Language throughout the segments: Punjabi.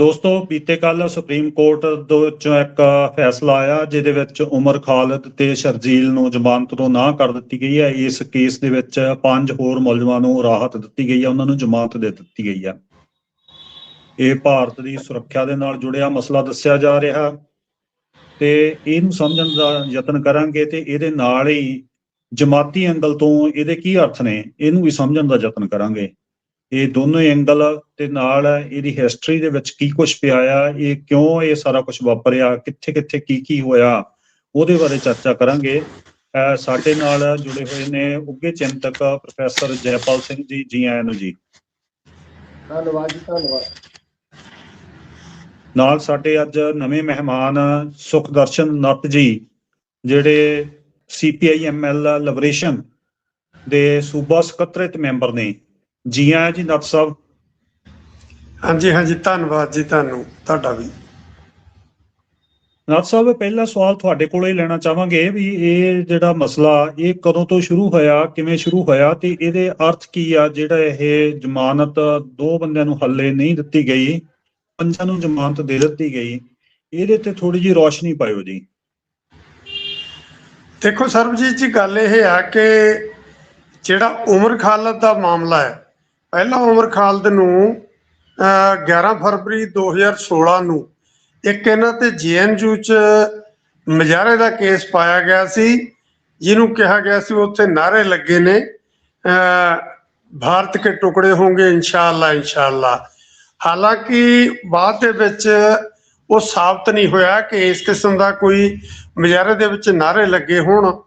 ਦੋਸਤੋ, ਬੀਤੇ ਕੱਲ ਸੁਪਰੀਮ ਕੋਰਟ ਦੇ ਚੋਂ ਇੱਕ ਫੈਸਲਾ ਆਇਆ, ਜਿਹਦੇ ਵਿੱਚ ਉਮਰ ਖਾਲਦ ਤੇ ਸ਼ਰਜੀਲ ਨੂੰ ਜ਼ਮਾਨਤ ਤੋਂ ਨਾ ਕਰ ਦਿੱਤੀ ਗਈ ਹੈ। ਇਸ ਕੇਸ ਦੇ ਵਿੱਚ ਪੰਜ ਹੋਰ ਮੁਲਜ਼ਮਾਂ ਨੂੰ ਰਾਹਤ ਦਿੱਤੀ ਗਈ ਹੈ, ਉਹਨਾਂ ਨੂੰ ਜ਼ਮਾਨਤ ਦੇ ਦਿੱਤੀ ਗਈ ਹੈ। ਇਹ ਭਾਰਤ ਦੀ ਸੁਰੱਖਿਆ ਦੇ ਨਾਲ ਜੁੜਿਆ ਮਸਲਾ ਦੱਸਿਆ ਜਾ ਰਿਹਾ ਤੇ ਇਹਨੂੰ ਸਮਝਣ ਦਾ ਯਤਨ ਕਰਾਂਗੇ ਤੇ ਇਹਦੇ ਨਾਲ ਹੀ ਜਮਾਤੀ ਐਂਗਲ ਤੋਂ ਇਹਦੇ ਕੀ ਅਰਥ ਨੇ, ਇਹਨੂੰ ਵੀ ਸਮਝਣ ਦਾ ਯਤਨ ਕਰਾਂਗੇ। ਇਹ ਦੋਨੋਂ ਐਂਗਲ ਤੇ ਨਾਲ ਇਹਦੀ ਹਿਸਟਰੀ ਦੇ ਵਿੱਚ ਕੀ ਕੁਝ ਪਿਆ ਆ ਇਹ ਕਿਉਂ ਇਹ ਸਾਰਾ ਕੁਝ ਵਾਪਰਿਆ ਕਿੱਥੇ ਕਿੱਥੇ ਕੀ ਕੀ ਹੋਇਆ ਉਹਦੇ ਬਾਰੇ ਚਰਚਾ ਕਰਾਂਗੇ। ਸਾਡੇ ਨਾਲ ਜੁੜੇ ਹੋਏ ਨੇ ਉੱਗੇ ਚਿੰਤਕ ਪ੍ਰੋਫੈਸਰ ਜੈਪਾਲ ਸਿੰਘ ਜੀ ਜੀ ਆਇਆਂ ਨੂੰ ਜੀ। ਧੰਨਵਾਦ ਜੀ ਧੰਨਵਾਦ। ਨਾਲ ਸਾਡੇ ਅੱਜ ਨਵੇਂ ਮਹਿਮਾਨ ਸੁਖਦਰਸ਼ਨ ਨੱਤ ਜੀ ਜਿਹੜੇ ਸੀਪੀਆਈ ਐਮਐਲ ਲਿਬਰੇਸ਼ਨ ਦੇ ਸੂਬਾ ਸਕੱਤਰੇਤ ਮੈਂਬਰ ਨੇ। ਜੀ ਆਇਆਂ ਜੀ ਨੱਤ ਸਾਹਿਬ। ਹਾਂਜੀ ਹਾਂਜੀ ਧੰਨਵਾਦ ਜੀ ਤੁਹਾਨੂੰ ਤੁਹਾਡਾ ਵੀ। ਨਾਥ ਸਾਹਿਬ ਪਹਿਲਾ ਸਵਾਲ ਤੁਹਾਡੇ ਕੋਲੋਂ ਹੀ ਲੈਣਾ ਚਾਹਾਂਗੇ ਵੀ ਇਹ ਜਿਹੜਾ ਮਸਲਾ ਇਹ ਕਦੋਂ ਤੋਂ ਸ਼ੁਰੂ ਹੋਇਆ ਕਿਵੇਂ ਸ਼ੁਰੂ ਹੋਇਆ ਤੇ ਇਹਦੇ ਅਰਥ ਕੀ ਆ? ਜਿਹੜਾ ਇਹ ਜ਼ਮਾਨਤ ਦੋ ਬੰਦਿਆਂ ਨੂੰ ਹੱਲੇ ਨਹੀਂ ਦਿੱਤੀ ਗਈ ਪੰਜਾਂ ਨੂੰ ਜ਼ਮਾਨਤ ਦੇ ਦਿੱਤੀ ਗਈ ਇਹਦੇ ਤੇ ਥੋੜੀ ਜੀ ਰੋਸ਼ਨੀ ਪਾਇਓ ਜੀ। ਦੇਖੋ ਸਰਬਜੀਤ ਜੀ ਗੱਲ ਇਹ ਆ ਕਿ ਜਿਹੜਾ ਉਮਰ ਖਾਲਦ ਦਾ ਮਾਮਲਾ ਹੈ ਪਹਿਲਾਂ ਉਮਰ ਖਾਲਦ ਨੂੰ ਅਹ, 11 ਫਰਵਰੀ 2016 ਨੂੰ ਇੱਕ ਇਹਨਾਂ ਤੇ ਜੀਐਨਯੂ ਚ ਮਜਾਰੇ ਦਾ ਕੇਸ ਪਾਇਆ ਗਿਆ ਸੀ ਜਿਹਨੂੰ ਕਿਹਾ ਗਿਆ ਸੀ ਉੱਥੇ ਨਾਰੇ ਲੱਗੇ ਨੇ ਅਹ, ਭਾਰਤ ਕੇ ਟੁਕੜੇ ਹੋਣਗੇ ਇਨਸ਼ਾਅੱਲਾ ਇਨਸ਼ਾਅੱਲਾ। ਹਾਲਾਂਕਿ ਬਾਅਦ ਦੇ ਵਿੱਚ ਉਹ ਸਾਬਤ ਨਹੀਂ ਹੋਇਆ ਕਿ ਇਸ ਕਿਸਮ ਦਾ ਕੋਈ ਮਜਾਰੇ ਦੇ ਵਿੱਚ ਨਾਰੇ ਲੱਗੇ ਹੋਣ।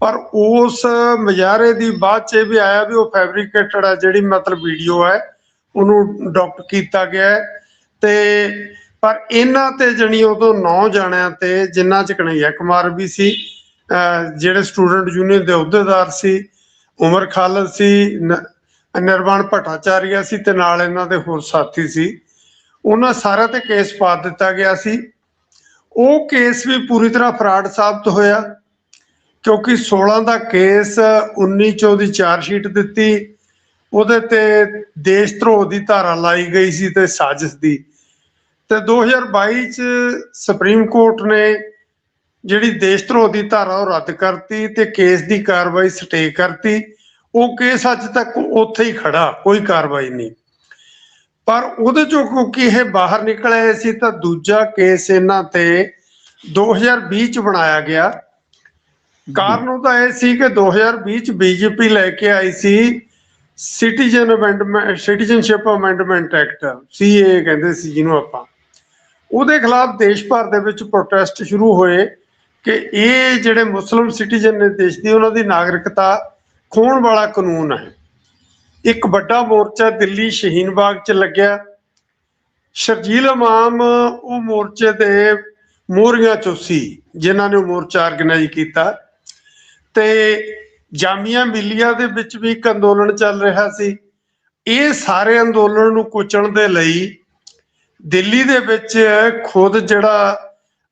ਪਰ ਉਸ ਮਜਾਰੇ ਦੀ ਬਾਅਦ ਚ ਇਹ ਵੀ ਆਇਆ ਵੀ ਉਹ ਫੈਬਰੀਕੇਟਡ ਹੈ ਜਿਹੜੀ ਮਤਲਬ ਵੀਡੀਓ ਹੈ ਉਹਨੂੰ ਡਾਕਟ ਕੀਤਾ ਗਿਆ ਹੈ। ਤੇ ਪਰ ਇਹਨਾਂ ਤੇ ਜਣੀ ਉਦੋਂ ਨੌ ਜਾਣਿਆਂ ਤੇ ਜਿਨ੍ਹਾਂ ਚ ਕਨਈਆ ਕੁਮਾਰ ਵੀ ਸੀ ਜਿਹੜੇ ਸਟੂਡੈਂਟ ਯੂਨੀਅਨ ਦੇ ਅਹੁਦੇਦਾਰ ਸੀ, ਉਮਰ ਖਾਲਦ ਸੀ ਨਿਰਵਾਣ ਭਟਾਚਾਰੀਆ ਸੀ ਤੇ ਨਾਲ ਇਹਨਾਂ ਦੇ ਹੋਰ ਸਾਥੀ ਸੀ। ਉਹਨਾਂ ਸਾਰਿਆਂ ਤੇ ਕੇਸ ਪਾ ਦਿੱਤਾ ਗਿਆ ਸੀ। ਉਹ ਕੇਸ ਵੀ ਪੂਰੀ ਤਰ੍ਹਾਂ ਫਰਾਡ ਸਾਬਤ ਹੋਇਆ। ਕਿਉਂਕਿ 16 ਦਾ ਕੇਸ 19 ਚ ਦੀ ਚਾਰ ਸ਼ੀਟ ਦਿੱਤੀ, ਉਹਦੇ ਤੇ ਦੇਸ਼ ਧਰੋਹ ਦੀ ਧਾਰਾ ਲਾਈ ਗਈ ਸੀ ਤੇ ਸਾਜ਼ਿਸ਼ ਦੀ। ਤੇ 2022 ਚ ਸੁਪਰੀਮ ਕੋਰਟ ਨੇ ਜਿਹੜੀ ਦੇਸ਼ ਧਰੋਹ ਦੀ ਧਾਰਾ ਉਹ ਰੱਦ ਕਰਤੀ ਤੇ ਕੇਸ ਦੀ ਕਾਰਵਾਈ ਸਟੇ ਕਰਤੀ। ਉਹ ਕੇਸ ਅੱਜ ਤੱਕ ਉੱਥੇ ਹੀ ਖੜਾ, ਕੋਈ ਕਾਰਵਾਈ ਨਹੀਂ। ਪਰ ਉਹਦੇ ਚੋਂ ਕਿਉਂਕਿ ਇਹ ਬਾਹਰ ਨਿਕਲ ਆਏ ਸੀ ਤਾਂ ਦੂਜਾ ਕੇਸ ਇਹਨਾਂ ਤੇ 2020 ਚ ਬਣਾਇਆ ਗਿਆ। ਕਾਰਨ ਉਹਦਾ ਇਹ ਸੀ ਕਿ 2020 ਚ ਬੀਜੇਪੀ ਲੈ ਕੇ ਆਈ ਸੀ citizen amendment citizenship amendment act CA ਕਹਿੰਦੇ ਸੀ ਜਿਹਨੂੰ ਆਪਾਂ। ਉਹਦੇ ਖਿਲਾਫ ਦੇਸ਼ ਭਰ ਦੇ ਵਿੱਚ ਪ੍ਰੋਟੈਸਟ ਸ਼ੁਰੂ ਹੋਏ ਕਿ ਇਹ ਜਿਹੜੇ ਮੁਸਲਮ ਸਿਟੀਜ਼ਨ ਨੇ ਦੇਸ਼ ਦੀ, ਉਹਨਾਂ ਦੀ ਨਾਗਰਿਕਤਾ ਖੋਣ ਵਾਲਾ ਕਾਨੂੰਨ ਹੈ। ਇੱਕ ਵੱਡਾ ਮੋਰਚਾ ਦਿੱਲੀ ਸ਼ਹੀਨ ਬਾਗ 'ਚ ਲੱਗਿਆ। ਸ਼ਰਜੀਲ ਇਮਾਮ ਉਹ ਮੋਰਚੇ ਦੇ ਮੋਹਰੀਆਂ ਚੋਂ ਸੀ, ਜਿਨ੍ਹਾਂ ਨੇ ਉਹ ਮੋਰਚਾ ਆਰਗੇਨਾਈਜ਼ ਕੀਤਾ। ਤੇ ਜਾਮੀਆ ਮਿਲੀਆ ਦੇ ਵਿੱਚ ਵੀ ਇੱਕ ਅੰਦੋਲਨ ਚੱਲ ਰਿਹਾ ਸੀ। ਇਹ ਸਾਰੇ ਅੰਦੋਲਨ ਨੂੰ ਕੁਚਣ ਦੇ ਲਈ ਦਿੱਲੀ ਦੇ ਵਿੱਚ ਖੁਦ ਜਿਹੜਾ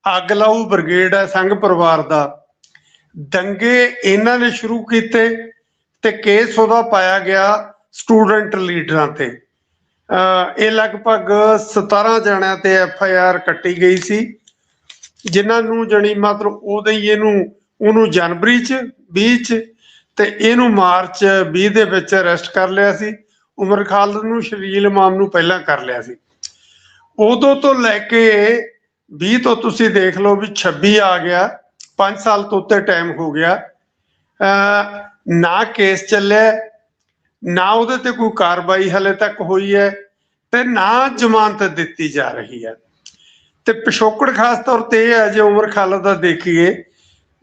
ਅੱਗ ਲਾਊ ਬ੍ਰਿਗੇਡ ਹੈ, ਸੰਘ ਪਰਿਵਾਰ ਦਾ, ਦੰਗੇ ਇਹਨਾਂ ਨੇ ਸ਼ੁਰੂ ਕੀਤੇ ਤੇ ਕੇਸ ਉਹਦਾ ਪਾਇਆ ਗਿਆ ਸਟੂਡੈਂਟ ਲੀਡਰਾਂ ਤੇ। ਅਹ ਇਹ ਲਗਭਗ 17 ਜਣਿਆਂ ਤੇ ਐਫ ਆਈ ਆਰ ਕੱਟੀ ਗਈ ਸੀ, ਜਿਨ੍ਹਾਂ ਨੂੰ ਜਣੀ ਮਤਲਬ ਉਹਦੇ ਹੀ ਇਹਨੂੰ ਉਹਨੂੰ ਜਨਵਰੀ ਚ 20 ਚ ਤੇ ਇਹਨੂੰ ਮਾਰਚ 20 ਦੇ ਵਿੱਚ ਅਰੈਸਟ ਕਰ ਲਿਆ ਸੀ। ਉਮਰ ਖਾਲਦ ਨੂੰ ਸ਼ਰੀਲ ਇਮਾਮ ਨੂੰ ਪਹਿਲਾਂ ਕਰ ਲਿਆ ਸੀ। ਉਦੋਂ ਤੋਂ ਲੈ ਕੇ 20 ਤੋਂ ਤੁਸੀਂ ਦੇਖ ਲਓ ਵੀ 26 ਆ ਗਿਆ। 5 ਸਾਲ ਤੋਂ ਉੱਤੇ ਟਾਈਮ ਹੋ ਗਿਆ। ਨਾ ਕੇਸ ਚੱਲਿਆ, ਨਾ ਉਹਦੇ ਤੇ ਕੋਈ ਕਾਰਵਾਈ ਹਲੇ ਤੱਕ ਹੋਈ ਹੈ ਤੇ ਨਾ ਜ਼ਮਾਨਤ ਦਿੱਤੀ ਜਾ ਰਹੀ ਹੈ। ਤੇ ਪਿਛੋਕੜ ਖਾਸ ਤੌਰ ਤੇ ਇਹ ਹੈ, ਜੇ ਉਮਰ ਖਾਲਦ ਦਾ ਦੇਖੀਏ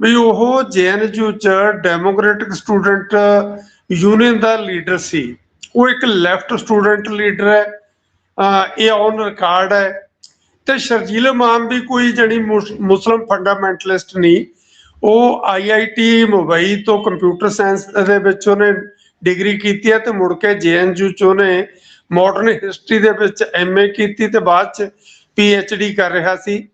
ਵੀ ਉਹ ਜੇਐਨਯੂ ਚ ਡੈਮੋਕ੍ਰੈਟਿਕ ਸਟੂਡੈਂਟ ਯੂਨੀਅਨ ਦਾ ਲੀਡਰ ਸੀ। ਉਹ ਇੱਕ ਲੈਫਟ ਸਟੂਡੈਂਟ ਲੀਡਰ ਹੈ। ਇਹ ਔਨ ਰਿਕਾਰਡ ਹੈ। ਤੇ ਸ਼ਰਜੀਲ ਇਮਾਮ ਵੀ ਕੋਈ ਜਿਹੜੀ ਮੁਸ- ਮੁਸਲਿਮ ਫੰਡਾਮੈਂਟਲਿਸਟ ਨਹੀਂ। ਉਹ ਆਈਆਈਟੀ ਮੁੰਬਈ ਤੋਂ ਕੰਪਿਊਟਰ ਸਾਇੰਸ ਦੇ ਵਿੱਚ ਉਹਨੇ ਡਿਗਰੀ ਕੀਤੀ ਹੈ ਤੇ ਮੁੜ ਕੇ ਜੇਐਨਯੂ ਚ ਉਹਨੇ ਮਾਡਰਨ ਹਿਸਟਰੀ ਦੇ ਵਿੱਚ ਐਮਏ ਕੀਤੀ ਤੇ ਬਾਅਦ ਚ ਪੀਐਚਡੀ ਕਰ ਰਿਹਾ ਸੀ।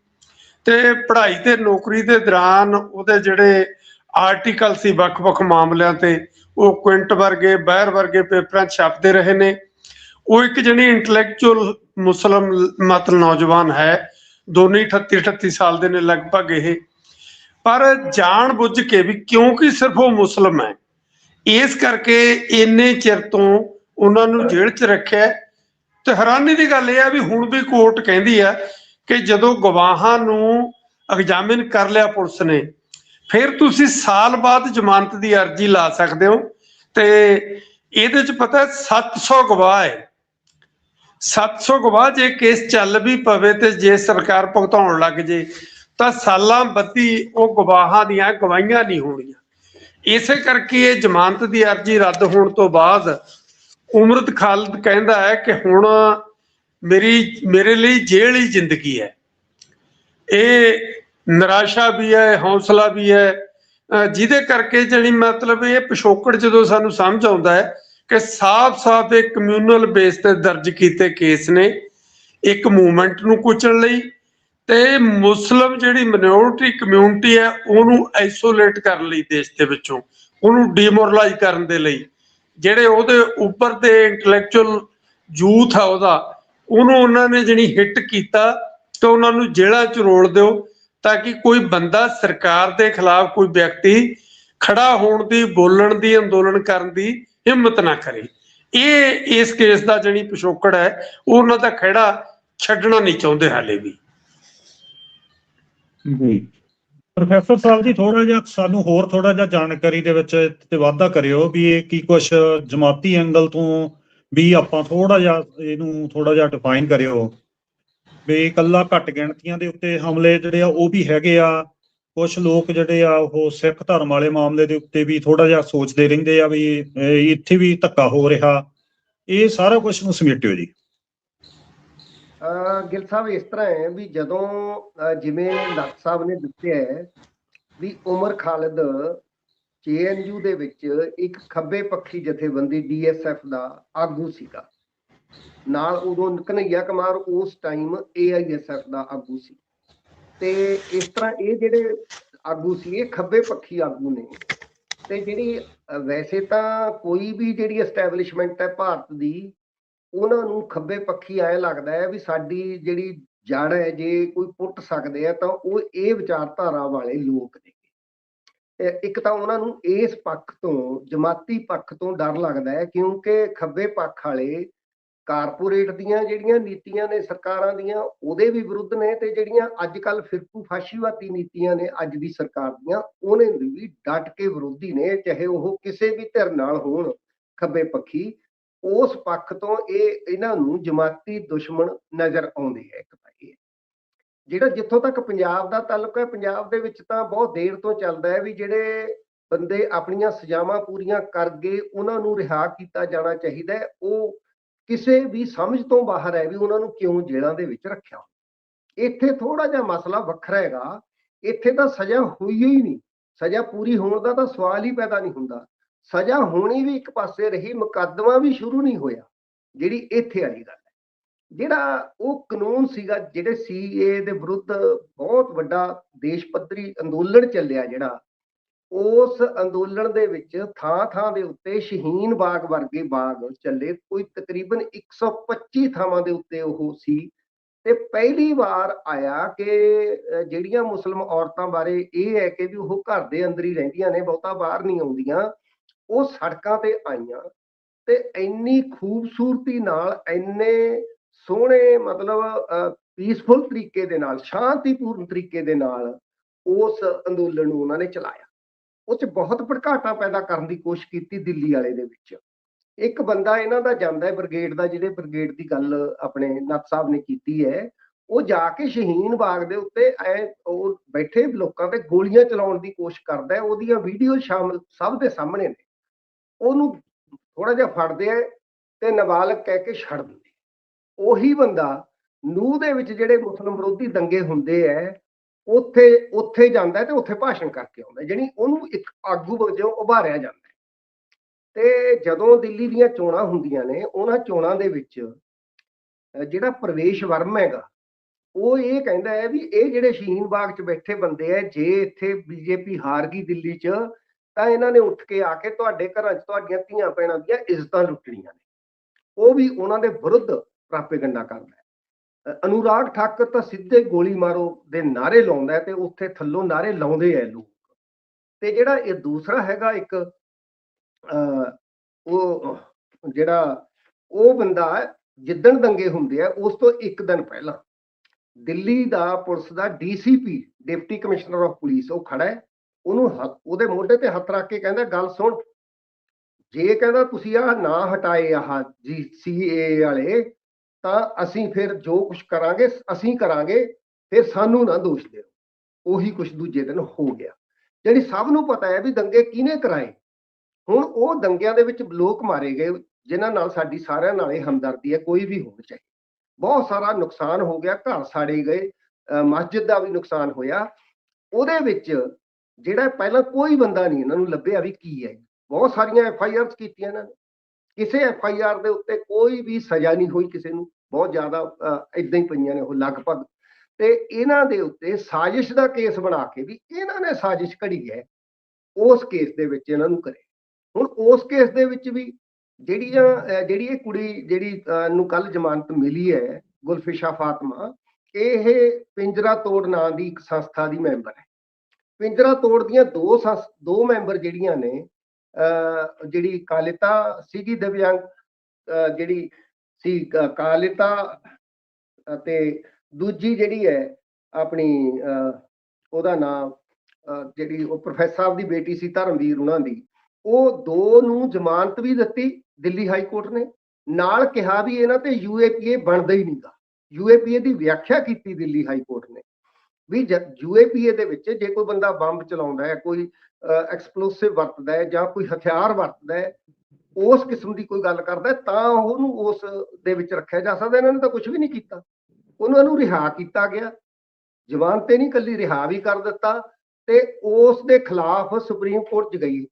ਤੇ ਪੜ੍ਹਾਈ ਤੇ ਨੌਕਰੀ ਦੇ ਦੌਰਾਨ ਉਹਦੇ ਜਿਹੜੇ ਆਰਟੀਕਲ ਸੀ ਵੱਖ-ਵੱਖ ਮਾਮਲਿਆਂ ਤੇ, ਉਹ ਕੁਇੰਟ ਵਰਗੇ, ਬਹਿਰ ਵਰਗੇ ਪੇਪਰਾਂ ਛਾਪਦੇ ਰਹੇ ਨੇ। ਉਹ ਇੱਕ ਜਿਹੜੀ ਇੰਟੈਲੈਕਚੁਅਲ ਮੁਸਲਮ ਮਤਲਬ ਨੌਜਵਾਨ ਹੈ, ਦੋਨੇ 38 38 ਸਾਲ ਦੇ ਨੇ ਲਗਭਗ ਇਹ। ਪਰ ਜਾਣ ਬੁੱਝ ਕੇ ਵੀ ਕਿਉਂਕਿ ਸਿਰਫ ਉਹ ਮੁਸਲਮ ਹੈ, ਇਸ ਕਰਕੇ ਇੰਨੇ ਚਿਰ ਤੋਂ ਉਹਨਾਂ ਨੂੰ ਜੇਲ੍ਹ 'ਚ ਰੱਖਿਆ ਤੇ ਹੈਰਾਨੀ ਦੀ ਗੱਲ ਇਹ ਆ ਵੀ ਹੁਣ ਵੀ ਕੋਰਟ ਕਹਿੰਦੀ ਆ ਕਿ ਜਦੋਂ ਗਵਾਹਾਂ ਨੂੰ ਐਗਜ਼ਾਮਿਨ ਕਰ ਲਿਆ ਪੁਲਿਸ ਨੇ, ਫਿਰ ਤੁਸੀਂ ਸਾਲ ਬਾਅਦ ਜ਼ਮਾਨਤ ਦੀ ਅਰਜ਼ੀ ਲਾ ਸਕਦੇ ਹੋ ਤੇ ਇਹਦੇ 'ਚ ਪਤਾ ਹੈ 700 ਗਵਾਹ ਹੈ। 700 ਗਵਾਹ ਜੇ ਕੇਸ ਚੱਲ ਵੀ ਪਵੇ ਤੇ ਜੇ ਸਰਕਾਰ ਭੁਗਤਾਉਣ ਲੱਗ ਜੇ, ਤਾਂ ਸਾਲਾਂ ਬੱਤੀ ਉਹ ਗਵਾਹਾਂ ਦੀਆਂ ਗਵਾਹੀਆਂ ਨਹੀਂ ਹੋਣੀਆਂ। ਇਸੇ ਕਰਕੇ ਇਹ ਜ਼ਮਾਨਤ ਦੀ ਅਰਜ਼ੀ ਰੱਦ ਹੋਣ ਤੋਂ ਬਾਅਦ ਉਮਰਤ ਖਾਲਦ ਕਹਿੰਦਾ ਹੈ ਕਿ ਹੁਣ ਮੇਰੀ, ਮੇਰੇ ਲਈ ਜੇਲ੍ਹ ਹੀ ਜ਼ਿੰਦਗੀ ਹੈ। ਇਹ ਨਿਰਾਸ਼ਾ ਵੀ ਹੈ, ਹੌਸਲਾ ਵੀ ਹੈ। ਜਿਹਦੇ ਕਰਕੇ ਜਿਹੜੀ ਮਤਲਬ ਇਹ ਪਿਛੋਕੜ ਜਦੋਂ ਸਾਨੂੰ ਸਮਝ ਆਉਂਦਾ ਹੈ ਕਿ ਸਾਫ਼-ਸਾਫ਼ ਇੱਕ ਕਮਿਊਨਲ ਬੇਸ ਤੇ ਦਰਜ ਕੀਤੇ ਕੇਸ ਨੇ, ਇੱਕ ਮੂਵਮੈਂਟ ਨੂੰ ਕੁਚਲਣ ਲਈ ਤੇ ਮੁਸਲਮ ਜਿਹੜੀ ਮਿਨੋਰਿਟੀ ਕਮਿਊਨਿਟੀ ਹੈ ਉਹਨੂੰ ਆਈਸੋਲੇਟ ਕਰਨ ਲਈ ਦੇਸ਼ ਦੇ ਵਿੱਚੋਂ, ਉਹਨੂੰ ਡੀਮੋਰਲਾਈਜ਼ ਕਰਨ ਦੇ ਲਈ, ਜਿਹੜੇ ਉਹਦੇ ਉੱਪਰ ਦੇ ਇੰਟੈਲੈਕਚੁਅਲ ਯੂਥ ਆ ਉਹਦਾ ਉਹਨੂੰ ਉਹਨਾਂ ਨੇ ਜਿਹੜੀ ਹਿੱਟ ਕੀਤਾ, ਤੇ ਉਹਨਾਂ ਨੂੰ ਜੇਲ੍ਹਾਂ 'ਚ ਰੋਲ ਦਿਓ, ਤਾਂ ਕਿ ਕੋਈ ਬੰਦਾ ਸਰਕਾਰ ਦੇ ਖਿਲਾਫ ਕੋਈ ਵਿਅਕਤੀ ਖੜਾ ਹੋਣ ਦੀ, ਬੋਲਣ ਦੀ, ਅੰਦੋਲਨ ਕਰਨ ਦੀ ਹਿੰਮਤ ਨਾ ਕਰੇ। ਇਹ ਇਸ ਕੇਸ ਦਾ ਜਿਹੜੀ ਪਿਛੋਕੜ ਹੈ ਉਹਨਾਂ ਦਾ ਖੜਾ ਛੱਡਣਾ ਨਹੀਂ ਚਾਹੁੰਦੇ ਹਾਲੇ ਵੀ। ਜੀ। ਪ੍ਰੋਫੈਸਰ ਸਾਹਿਬ ਜੀ ਥੋੜਾ ਜਿਹਾ ਸਾਨੂੰ ਹੋਰ ਥੋੜਾ ਜਿਹਾ ਜਾਣਕਾਰੀ ਦੇ ਵਿੱਚ ਤੇ ਵਾਧਾ ਕਰਿਓ ਵੀ ਇਹ ਕੀ ਕੁਝ ਜਮਾਤੀ ਐਂਗਲ ਤੋਂ ਵੀ ਆਪਾਂ ਥੋੜਾ ਜਿਹਾ ਇਹਨੂੰ ਥੋੜਾ ਜਿਹਾ ਡਿਫਾਈਨ ਕਰਿਓ ਵੀ ਇਕੱਲਾ ਘੱਟ ਗਿਣਤੀਆਂ ਦੇ ਉੱਤੇ ਹਮਲੇ ਜਿਹੜੇ ਆ ਉਹ ਵੀ ਹੈਗੇ ਆ ਕੁਝ ਲੋਕ ਜਿਹੜੇ ਆ ਉਹ ਸਿੱਖ ਧਰਮ ਵਾਲੇ ਮਾਮਲੇ ਦੇ ਉੱਤੇ ਵੀ ਥੋੜਾ ਜਿਹਾ ਸੋਚਦੇ ਰਹਿੰਦੇ ਆ ਵੀ ਇੱਥੇ ਵੀ ਧੱਕਾ ਹੋ ਰਿਹਾ। ਇਹ ਸਾਰਾ ਕੁਝ ਨੂੰ ਸਮੇਟਿਓ ਜੀ। ਅਹ ਗਿੱਲ ਸਾਹਿਬ, ਇਸ ਤਰ੍ਹਾਂ ਹੈ ਵੀ ਜਦੋਂ ਜਿਵੇਂ ਨੱਥ ਸਾਹਿਬ ਨੇ ਦੱਸਿਆ ਹੈ ਵੀ ਉਮਰ ਖਾਲਿਦ ਜੇਐਨਯੂ ਦੇ ਵਿੱਚ ਇੱਕ ਖੱਬੇ ਪੱਖੀ ਜਥੇਬੰਦੀ ਡੀਐਸਐਫ ਦਾ ਆਗੂ ਸੀਗਾ। ਨਾਲ ਉਦੋਂ ਕਨਈਆ ਕੁਮਾਰ ਉਸ ਟਾਈਮ ਏਆਈਐਸਐਫ ਦਾ ਆਗੂ ਸੀ। ਤੇ ਇਸ ਤਰ੍ਹਾਂ ਇਹ ਜਿਹੜੇ ਆਗੂ ਸੀ, ਇਹ ਖੱਬੇ ਪੱਖੀ ਆਗੂ ਨੇ। ਤੇ ਜਿਹੜੀ ਵੈਸੇ ਤਾਂ ਕੋਈ ਵੀ ਜਿਹੜੀ ਐਸਟੈਬਲਿਸ਼ਮੈਂਟ ਹੈ ਭਾਰਤ ਦੀ, ਉਹਨਾਂ ਨੂੰ ਖੱਬੇ ਪੱਖੀ ਐ ਲੱਗਦਾ ਹੈ ਵੀ ਸਾਡੀ ਜਿਹੜੀ ਜੜ ਹੈ, ਜੇ ਕੋਈ ਪੁੱਟ ਸਕਦੇ ਆ, ਤਾਂ ਉਹ ਇਹ ਵਿਚਾਰਧਾਰਾ ਵਾਲੇ ਲੋਕ ਇੱਕ ਤਾਂ ਉਹਨਾਂ ਨੂੰ ਇਸ ਪੱਖ ਤੋਂ, ਜਮਾਤੀ ਪੱਖ ਤੋਂ ਡਰ ਲੱਗਦਾ ਹੈ, ਕਿਉਂਕਿ ਖੱਬੇ ਪੱਖ ਵਾਲੇ ਕਾਰਪੋਰੇਟ ਦੀਆਂ ਜਿਹੜੀਆਂ ਨੀਤੀਆਂ ਨੇ, ਸਰਕਾਰਾਂ ਦੀਆਂ, ਉਹਦੇ ਵੀ ਵਿਰੁੱਧ ਨੇ ਤੇ ਜਿਹੜੀਆਂ ਅੱਜ ਕੱਲ ਫਿਰਕੂ ਫਾਸ਼ੀਵਾਦੀ ਨੀਤੀਆਂ ਨੇ ਅੱਜ ਦੀ ਸਰਕਾਰ ਦੀਆਂ, ਉਹਨੇ ਵੀ ਡਟ ਕੇ ਵਿਰੋਧੀ ਨੇ, ਚਾਹੇ ਉਹ ਕਿਸੇ ਵੀ ਧਿਰ ਨਾਲ ਹੋਣ ਖੱਬੇ ਪੱਖੀ। ਉਸ ਪੱਖ ਤੋਂ ਇਹ, ਇਹਨਾਂ ਨੂੰ ਜਮਾਤੀ ਦੁਸ਼ਮਣ ਨਜ਼ਰ ਆਉਂਦੇ ਹੈ ਇੱਕ ਤਾਂ। ਜਿਹੜਾ ਜਿੱਥੋਂ ਤੱਕ ਪੰਜਾਬ ਦਾ ਤਾਲੁਕ ਹੈ, ਪੰਜਾਬ ਦੇ ਵਿੱਚ ਤਾਂ ਬਹੁਤ ਦੇਰ ਤੋਂ ਚੱਲਦਾ ਹੈ ਵੀ ਜਿਹੜੇ ਬੰਦੇ ਆਪਣੀਆਂ ਸਜ਼ਾਵਾਂ ਪੂਰੀਆਂ ਕਰ ਗਏ ਉਹਨਾਂ ਨੂੰ ਰਿਹਾ ਕੀਤਾ ਜਾਣਾ ਚਾਹੀਦਾ ਹੈ, ਉਹ ਕਿਸੇ ਵੀ ਸਮਝ ਤੋਂ ਬਾਹਰ ਹੈ ਵੀ ਉਹਨਾਂ ਨੂੰ ਕਿਉਂ ਜੇਲ੍ਹਾਂ ਦੇ ਵਿੱਚ ਰੱਖਿਆ। ਇੱਥੇ ਥੋੜਾ ਜਿਹਾ ਮਸਲਾ ਵੱਖਰਾ ਹੈਗਾ, ਇੱਥੇ ਤਾਂ ਸਜ਼ਾ ਹੋਈ ਹੀ ਨਹੀਂ। ਸਜ਼ਾ ਪੂਰੀ ਹੋਣ ਦਾ ਤਾਂ ਸਵਾਲ ਹੀ ਪੈਦਾ ਨਹੀਂ ਹੁੰਦਾ। ਸਜ਼ਾ ਹੋਣੀ ਵੀ ਇੱਕ ਪਾਸੇ ਰਹੀ, ਮੁਕੱਦਮਾ ਵੀ ਸ਼ੁਰੂ ਨਹੀਂ ਹੋਇਆ, ਜਿਹੜੀ ਇੱਥੇ ਵਾਲੀ ਗੱਲ। ਜਿਹੜਾ ਉਹ ਕਾਨੂੰਨ ਸੀਗਾ, ਜਿਹੜੇ ਸੀਏ ਦੇ ਵਿਰੁੱਧ ਬਹੁਤ ਵੱਡਾ ਦੇਸ਼ ਪੱਧਰੀ ਅੰਦੋਲਨ ਚੱਲਿਆ ਜਿਹੜਾ, ਉਸ ਅੰਦੋਲਨ ਦੇ ਵਿੱਚ ਥਾਂ ਥਾਂ ਦੇ ਉੱਤੇ ਸ਼ਹੀਨ ਬਾਗ ਵਰਗੇ ਬਾਗ ਚੱਲੇ। ਕੋਈ ਤਕਰੀਬਨ 125 ਥਾਵਾਂ ਦੇ ਉੱਤੇ ਉਹ ਸੀ। ਤੇ ਪਹਿਲੀ ਵਾਰ ਆਇਆ ਕਿ ਜਿਹੜੀਆਂ ਮੁਸਲਮ ਔਰਤਾਂ ਬਾਰੇ ਇਹ ਹੈ ਕਿ ਵੀ ਉਹ ਘਰ ਦੇ ਅੰਦਰ ਹੀ ਰਹਿੰਦੀਆਂ ਨੇ, ਬਹੁਤਾ ਬਾਹਰ ਨਹੀਂ ਆਉਂਦੀਆਂ। ਉਹ ਸੜਕਾਂ ਤੇ ਆਈਆਂ ਤੇ ਇੰਨੀ ਖੂਬਸੂਰਤੀ ਨਾਲ, ਇੰਨੇ ਸੋਹਣੇ ਮਤਲਬ ਪੀਸਫੁਲ ਤਰੀਕੇ ਦੇ ਨਾਲ, ਸ਼ਾਂਤੀਪੂਰਨ ਤਰੀਕੇ ਦੇ ਨਾਲ ਉਸ ਅੰਦੋਲਨ ਨੂੰ ਉਹਨਾਂ ਨੇ ਚਲਾਇਆ। ਉਹ ਚ ਬਹੁਤ ਭੜਕਾਟਾ ਪੈਦਾ ਕਰਨ ਦੀ ਕੋਸ਼ਿਸ਼ ਕੀਤੀ ਦਿੱਲੀ ਵਾਲੇ ਦੇ ਵਿੱਚ। ਇੱਕ ਬੰਦਾ ਇਹਨਾਂ ਦਾ ਜਾਂਦਾ ਹੈ, ਬ੍ਰਿਗੇਡ ਦਾ, ਜਿਹੜੇ ਬ੍ਰਿਗੇਡ ਦੀ ਗੱਲ ਆਪਣੇ ਨੱਥ ਸਾਹਿਬ ਨੇ ਕੀਤੀ ਹੈ, ਉਹ ਜਾ ਕੇ ਸ਼ਹੀਨ ਬਾਗ ਦੇ ਉੱਤੇ ਐ ਉਹ ਬੈਠੇ ਲੋਕਾਂ ਤੇ ਗੋਲੀਆਂ ਚਲਾਉਣ ਦੀ ਕੋਸ਼ਿਸ਼ ਕਰਦਾ ਹੈ। ਉਹਦੀਆਂ ਵੀਡੀਓ ਸ਼ਾਮਲ ਸਭ ਦੇ ਸਾਹਮਣੇ ਨੇ। ਉਹਨੂੰ ਥੋੜਾ ਜਿਹਾ ਫੜਦੇ ਆ ਤੇ ਨਾਬਾਲਗ ਕਹਿ ਕੇ ਛੱਡ ਦਿੰਦੇ ਉਹੀ ਬੰਦਾ ਨੂਹ ਦੇ ਵਿੱਚ ਜਿਹੜੇ ਮੁਸਲਮ ਵਿਰੋਧੀ ਦੰਗੇ ਹੁੰਦੇ ਐ, ਉੱਥੇ ਉੱਥੇ ਜਾਂਦਾ ਤੇ ਉੱਥੇ ਭਾਸ਼ਣ ਕਰਕੇ ਆਉਂਦਾ ਹੈ। ਜਾਣੀ ਉਹਨੂੰ ਇੱਕ ਆਗੂ ਵਜੋਂ ਉਭਾਰਿਆ ਜਾਂਦਾ ਤੇ ਜਦੋਂ ਦਿੱਲੀ ਦੀਆਂ ਚੋਣਾਂ ਹੁੰਦੀਆਂ ਨੇ, ਉਹਨਾਂ ਚੋਣਾਂ ਦੇ ਵਿੱਚ ਜਿਹੜਾ ਪ੍ਰਵੇਸ਼ ਵਰਮ ਹੈਗਾ, ਉਹ ਇਹ ਕਹਿੰਦਾ ਹੈ ਵੀ ਇਹ ਜਿਹੜੇ ਸ਼ਹੀਨ ਬਾਗ 'ਚ ਬੈਠੇ ਬੰਦੇ ਆ ਜੇ ਇੱਥੇ ਬੀਜੇਪੀ ਹਾਰ ਗਈ ਦਿੱਲੀ 'ਚ, ਤਾਂ ਇਹਨਾਂ ਨੇ ਉੱਠ ਕੇ ਆ ਕੇ ਤੁਹਾਡੇ ਘਰਾਂ 'ਚ ਤੁਹਾਡੀਆਂ ਧੀਆਂ ਭੈਣਾਂ ਦੀਆਂ ਇੱਜ਼ਤਾਂ ਲੁੱਟਣੀਆਂ ਨੇ ਉਹ ਵੀ ਉਹਨਾਂ ਦੇ ਵਿਰੁੱਧ ਪ੍ਰਾਪੇਗੰਡਾ ਕਰਦਾ ਹੈ। ਅਨੁਰਾਗ ਠਾਕਰ ਤਾਂ ਸਿੱਧੇ ਗੋਲੀ ਮਾਰੋ ਦੇ ਨਾਰੇ ਲਾਉਂਦਾ ਹੈ ਤੇ ਉੱਥੇ ਥੱਲੋਂ ਨਾਰੇ ਲਾਉਂਦੇ ਐ ਲੋਕ। ਤੇ ਜਿਹੜਾ ਇਹ ਦੂਸਰਾ ਹੈਗਾ ਇੱਕ ਉਹ, ਜਿਹੜਾ ਉਹ ਬੰਦਾ ਜਿੱਦਣ ਦੰਗੇ ਹੁੰਦੇ ਆ, ਉਸ ਤੋਂ ਇੱਕ ਦਿਨ ਪਹਿਲਾਂ ਦਿੱਲੀ ਦਾ police the DCP, deputy commissioner of police ਉਹ ਖੜਾ ਹੈ। ਉਹਨੂੰ ਹ- ਉਹਦੇ ਮੋਢੇ ਤੇ ਹੱਥ ਰੱਖ ਕੇ ਕਹਿੰਦਾ, ਗੱਲ ਸੁਣ। ਜੇ ਕਹਿੰਦਾ ਤੁਸੀਂ ਆਹ ਨਾ ਹਟਾਏ ਆਹ ਜੀ ਸੀਏ ਵਾਲੇ ਤਾਂ ਅਸੀਂ ਫਿਰ ਜੋ ਕੁਝ ਕਰਾਂਗੇ, ਅਸੀਂ ਕਰਾਂਗੇ, ਫਿਰ ਸਾਨੂੰ ਨਾ ਦੋਸ਼ ਦਿਓ। ਉਹੀ ਕੁਝ ਦੂਜੇ ਦਿਨ ਹੋ ਗਿਆ। ਜਿਹੜੀ ਸਭ ਨੂੰ ਪਤਾ ਹੈ ਵੀ ਦੰਗੇ ਕਿਹਨੇ ਕਰਾਏ, ਹੁਣ ਉਹ ਦੰਗਿਆਂ ਦੇ ਵਿੱਚ ਲੋਕ ਮਾਰੇ ਗਏ, ਜਿਨ੍ਹਾਂ ਨਾਲ ਸਾਡੀ ਸਾਰਿਆਂ ਨਾਲ ਇਹ ਹਮਦਰਦੀ ਹੈ, ਕੋਈ ਵੀ ਹੋਣੀ ਚਾਹੇ ਬਹੁਤ ਸਾਰਾ ਨੁਕਸਾਨ ਹੋ ਗਿਆ, ਘਰ ਸਾੜੇ ਗਏ, ਅਹ ਮਸਜਿਦ ਦਾ ਵੀ ਨੁਕਸਾਨ ਹੋਇਆ। ਉਹਦੇ ਵਿੱਚ ਜਿਹੜਾ ਪਹਿਲਾਂ ਕੋਈ ਬੰਦਾ ਨਹੀਂ, ਇਹਨਾਂ ਨੂੰ ਲੱਭਿਆ ਵੀ ਕੀ ਹੈ। ਬਹੁਤ ਸਾਰੀਆਂ ਐਫ ਆਈ ਆਰਸ ਕੀਤੀਆਂ ਇਹਨਾਂ ਨੇ। ਕਿਸੇ ਐਫ ਆਈ ਆਰ ਦੇ ਉੱਤੇ ਕੋਈ ਵੀ ਸਜ਼ਾ ਨਹੀਂ ਹੋਈ ਕਿਸੇ ਨੂੰ। ਬਹੁਤ ਜ਼ਿਆਦਾ ਇਦਾਂ ਹੀ ਪਈਆਂ ਨੇ ਉਹ ਲਗਭਗ। ਤੇ ਇਹਨਾਂ ਦੇ ਉੱਤੇ ਸਾਜ਼ਿਸ਼ ਦਾ ਕੇਸ ਬਣਾ ਕੇ ਵੀ ਇਹਨਾਂ ਨੇ ਸਾਜ਼ਿਸ਼ ਘੜੀ ਹੈ, ਉਸ ਕੇਸ ਦੇ ਵਿੱਚ ਇਹਨਾਂ ਨੂੰ ਕਰੇ ਹੁਣ ਉਸ ਕੇਸ ਦੇ ਵਿੱਚ ਵੀ ਜਿਹੜੀਆਂ ਜਿਹੜੀ ਇਹ ਕੁੜੀ ਜਿਹੜੀ ਨੂੰ ਕੱਲ ਜ਼ਮਾਨਤ ਮਿਲੀ ਹੈ, ਗੁਲਫਿਸ਼ਾ ਫਾਤਮਾ, ਇਹ ਪਿੰਜਰਾ ਤੋੜ ਨਾਂ ਦੀ ਇੱਕ ਸੰਸਥਾ ਦੀ ਮੈਂਬਰ ਹੈ। ਪਿੰਜਰਾ ਤੋੜ ਦੀਆਂ ਦੋ ਸੰਸ- ਦੋ ਮੈਂਬਰ ਜਿਹੜੀਆਂ ਨੇ ਜਿਹੜੀ ਕਾਲਿਤਾ ਸੀਗੀ ਦਿਵਿਆਂਗ ਜਿਹੜੀ ਸੀ ਕਾਲਿਤਾ ਅਤੇ ਦੂਜੀ ਜਿਹੜੀ ਹੈ ਆਪਣੀ ਉਹਦਾ ਨਾਮ ਜਿਹੜੀ ਉਹ ਪ੍ਰੋਫੈਸਰ ਸਾਹਿਬ ਦੀ ਬੇਟੀ ਸੀ ਧਰਮਵੀਰ ਉਹਨਾਂ ਦੀ, ਉਹ ਦੋ ਨੂੰ ਜ਼ਮਾਨਤ ਵੀ ਦਿੱਤੀ ਦਿੱਲੀ ਹਾਈ ਕੋਰਟ ਨੇ, ਨਾਲ ਕਿਹਾ ਵੀ ਇਹਨਾਂ ਤੇ ਯੂਏਪੀਏ ਬਣਦਾ ਹੀ ਨਹੀਂਗਾ ਯੂਏਪੀਏ ਦੀ ਵਿਆਖਿਆ ਕੀਤੀ ਦਿੱਲੀ ਹਾਈ ਕੋਰਟ ਨੇ। ਵੀ ਯੂਏਪੀਏ ਦੇ ਵਿੱਚ ਜੇ ਕੋਈ ਬੰਦਾ ਬੰਬ ਚਲਾਉਂਦਾ ਹੈ, ਕੋਈ ਐਕਸਪਲੋਸਿਵ ਵਰਤਦਾ ਹੈ ਜਾਂ ਕੋਈ ਹਥਿਆਰ ਵਰਤਦਾ ਹੈ, ਉਸ ਕਿਸਮ ਦੀ ਕੋਈ ਗੱਲ ਕਰਦਾ ਤਾਂ ਉਹਨੂੰ ਉਸ ਦੇ ਵਿੱਚ ਰੱਖਿਆ ਜਾ ਸਕਦਾ ਇਹਨਾਂ ਨੇ ਤਾਂ ਕੁਝ ਵੀ ਨਹੀਂ ਕੀਤਾ। ਉਹਨਾਂ ਨੂੰ ਰਿਹਾ ਕੀਤਾ ਗਿਆ। ਜਵਾਨ ਤੇ ਨਹੀਂ ਕੱਲੀ, ਰਿਹਾ ਵੀ ਕਰ ਦਿੱਤਾ ਤੇ ਉਸ ਦੇ ਖਿਲਾਫ ਸੁਪਰੀਮ ਕੋਰਟ 'ਚ ਗਈ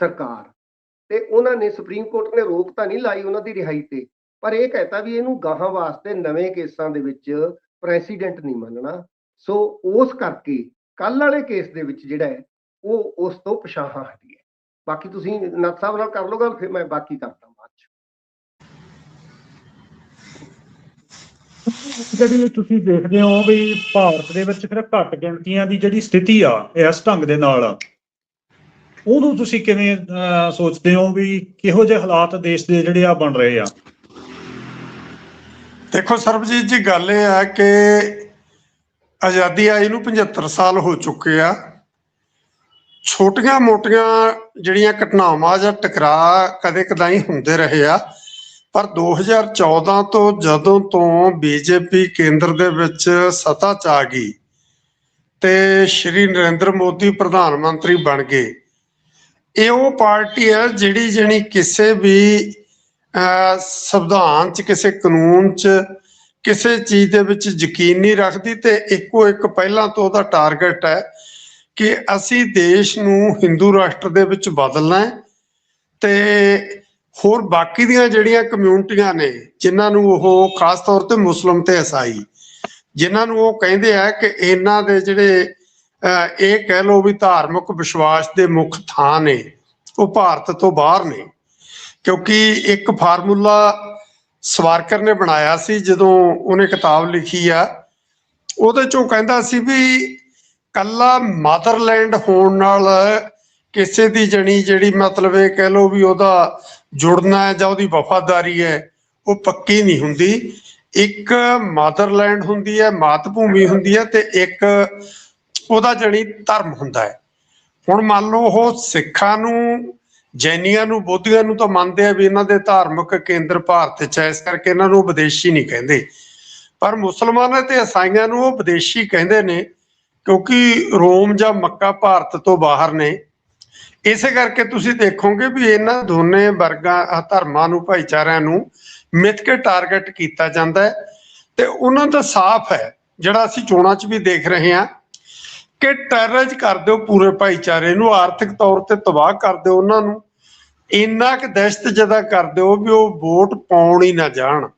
ਸਰਕਾਰ। ਤੇ ਉਹਨਾਂ ਨੇ, ਸੁਪਰੀਮ ਕੋਰਟ ਨੇ ਰੋਕ ਤਾਂ ਨਹੀਂ ਲਾਈ ਉਹਨਾਂ ਦੀ ਰਿਹਾਈ ਤੇ, ਪਰ ਇਹ ਕਹਿਤਾ ਵੀ ਇਹਨੂੰ ਗਾਹਾਂ ਵਾਸਤੇ ਨਵੇਂ ਕੇਸਾਂ ਦੇ ਵਿੱਚ ਪ੍ਰੈਸੀਡੈਂਟ ਨਹੀਂ ਮੰਨਣਾ। ਸੋ ਉਸ ਕਰਕੇ ਕੱਲ ਵਾਲੇ ਕੇਸ ਦੇ ਵਿੱਚ ਜਿਹੜਾ ਹੈ ਉਹ ਉਸ ਤੋਂ ਪਛਾਹਾਂ ਹਟੀ ਹੈ। ਬਾਕੀ ਤੁਸੀਂ ਨੱਥ ਸਾਹਿਬ ਨਾਲ ਕਰ ਲਓ ਗੱਲ ਫਿਰ ਮੈਂ ਬਾਕੀ ਕਰਦਾ ਬਾਅਦ ਚ। ਜਿਹੜੀ ਤੁਸੀਂ ਦੇਖਦੇ ਹੋ ਵੀ ਭਾਰਤ ਦੇ ਵਿੱਚ ਫਿਰ ਘੱਟ ਗਿਣਤੀਆਂ ਦੀ ਜਿਹੜੀ ਸਥਿਤੀ ਆ ਇਸ ਢੰਗ ਦੇ ਨਾਲ ਉਹਨੂੰ ਤੁਸੀਂ ਕਿਵੇਂ ਅਹ, ਸੋਚਦੇ ਹੋ ਵੀ ਕਿਹੋ ਜਿਹੇ ਹਾਲਾਤ ਦੇਸ਼ ਦੇ ਜਿਹੜੇ ਆ ਬਣ ਰਹੇ ਆ? ਦੇਖੋ ਸਰਬਜੀਤ ਜੀ ਗੱਲ ਇਹ ਹੈ ਕਿ ਆਜ਼ਾਦੀ ਆਈ ਨੂੰ 75 ਸਾਲ ਹੋ ਚੁੱਕੇ ਆ। ਛੋਟੀਆਂ ਮੋਟੀਆਂ ਜਿਹੜੀਆਂ ਘਟਨਾਵਾਂ ਜਾਂ ਟਕਰਾਅ ਕਦੇ ਕਦਾਈ ਹੁੰਦੇ ਰਹੇ ਆ, ਪਰ 2014 ਤੋਂ ਜਦੋਂ ਤੋਂ ਬੀਜੇਪੀ ਕੇਂਦਰ ਦੇ ਵਿੱਚ ਸੱਤਾ 'ਚ ਆ ਗਈ ਤੇ ਸ਼੍ਰੀ ਨਰਿੰਦਰ ਮੋਦੀ ਪ੍ਰਧਾਨ ਮੰਤਰੀ ਬਣ ਗਏ। ਇਹ ਉਹ ਪਾਰਟੀ ਹੈ ਜਿਹੜੀ ਜਣੀ ਕਿਸੇ ਵੀ, ਅਹ, ਸੰਵਿਧਾਨ ਚ, ਕਿਸੇ ਕਾਨੂੰਨ ਚ ਕਿਸੇ ਚੀਜ਼ ਦੇ ਵਿੱਚ ਯਕੀਨ ਨਹੀਂ ਰੱਖਦੀ ਤੇ ਇੱਕੋ ਇੱਕ ਪਹਿਲਾਂ ਤੋਂ ਉਹਦਾ ਟਾਰਗੇਟ ਹੈ ਕਿ ਅਸੀਂ ਦੇਸ਼ ਨੂੰ ਹਿੰਦੂ ਰਾਸ਼ਟਰ ਦੇ ਵਿੱਚ ਬਦਲਣਾ ਹੈ ਤੇ ਹੋਰ ਬਾਕੀ ਦੀਆਂ ਜਿਹੜੀਆਂ ਕਮਿਊਨਿਟੀਆਂ ਨੇ, ਜਿਨ੍ਹਾਂ ਨੂੰ ਉਹ ਖਾਸ ਤੌਰ ਤੇ ਮੁਸਲਮ ਤੇ ਈਸਾਈ ਜਿਨ੍ਹਾਂ ਨੂੰ ਉਹ ਕਹਿੰਦੇ ਆ ਕਿ ਇਹਨਾਂ ਦੇ ਜਿਹੜੇ ਇਹ ਕਹਿ ਲਓ ਵੀ ਧਾਰਮਿਕ ਵਿਸ਼ਵਾਸ ਦੇ ਮੁੱਖ ਥਾਂ ਨੇ, ਉਹ ਭਾਰਤ ਤੋਂ ਬਾਹਰ ਨੇ। ਕਿਉਂਕਿ ਇੱਕ ਫਾਰਮੂਲਾ ਸਵਾਰਕਰ ਨੇ ਬਣਾਇਆ ਸੀ, ਜਦੋਂ ਉਹਨੇ ਕਿਤਾਬ ਲਿਖੀ ਆ, ਉਹਦੇ ਚੋਂ ਕਹਿੰਦਾ ਸੀ ਵੀ ਕੱਲਾ ਮਦਰਲੈਂਡ ਹੋਣ ਨਾਲ ਕਿਸੇ ਦੀ ਜਣੀ ਜਿਹੜੀ ਮਤਲਬ ਇਹ ਕਹਿ ਲਓ ਵੀ ਉਹਦਾ ਜੁੜਨਾ ਹੈ ਜਾਂ ਉਹਦੀ ਵਫਾਦਾਰੀ ਹੈ, ਉਹ ਪੱਕੀ ਨਹੀਂ ਹੁੰਦੀ। ਇੱਕ ਮਾਦਰਲੈਂਡ ਹੁੰਦੀ ਹੈ ਮਾਤ ਭੂਮੀ ਹੁੰਦੀ ਹੈ ਤੇ ਇੱਕ ਉਹਦਾ ਜਣੀ ਧਰਮ ਹੁੰਦਾ ਹੈ। ਹੁਣ ਮੰਨ ਲਓ ਉਹ ਸਿੱਖਾਂ ਨੂੰ ਜੈਨੀਆਂ ਨੂੰ, ਬੋਧੀਆਂ ਨੂੰ ਤਾਂ ਮੰਨਦੇ ਆ ਵੀ ਇਹਨਾਂ ਦੇ ਧਾਰਮਿਕ ਕੇਂਦਰ ਭਾਰਤ 'ਚ ਹੈ ਇਸ ਕਰਕੇ ਇਹਨਾਂ ਨੂੰ ਵਿਦੇਸ਼ੀ ਨਹੀਂ ਕਹਿੰਦੇ। ਪਰ ਮੁਸਲਮਾਨਾਂ ਤੇ ਈਸਾਈਆਂ ਨੂੰ ਉਹ ਵਿਦੇਸ਼ੀ ਕਹਿੰਦੇ ਨੇ, ਕਿਉਂਕਿ ਰੋਮ ਜਾਂ ਮੱਕਾ ਭਾਰਤ ਤੋਂ ਬਾਹਰ ਨੇ। ਇਸੇ ਕਰਕੇ ਤੁਸੀਂ ਦੇਖੋਗੇ ਵੀ ਇਹਨਾਂ ਦੋਨੇ ਵਰਗਾਂ ਧਰਮਾਂ ਨੂੰ, ਭਾਈਚਾਰਿਆਂ ਨੂੰ ਮਿੱਥ ਕੇ ਟਾਰਗੇਟ ਕੀਤਾ ਜਾਂਦਾ ਹੈ। ਤੇ ਉਹਨਾਂ ਦਾ ਸਾਫ਼ ਹੈ, ਜਿਹੜਾ ਅਸੀਂ ਚੋਣਾਂ 'ਚ ਵੀ ਦੇਖ ਰਹੇ ਹਾਂ। ਕਿ ਟੈਰਰਿਜ ਕਰ ਦਿਓ ਪੂਰੇ ਭਾਈਚਾਰੇ ਨੂੰ ਆਰਥਿਕ ਤੌਰ ਤੇ ਤਬਾਹ ਕਰ ਦਿਓ ਉਹਨਾਂ ਨੂੰ। ਇੰਨਾ ਕਿ ਦਹਿਸ਼ਤ ਜਦਾ ਕਰ ਦਿਓ ਵੀ ਉਹ ਵੋਟ ਪਾਉਣ ਹੀ ਨਾ ਜਾਣ।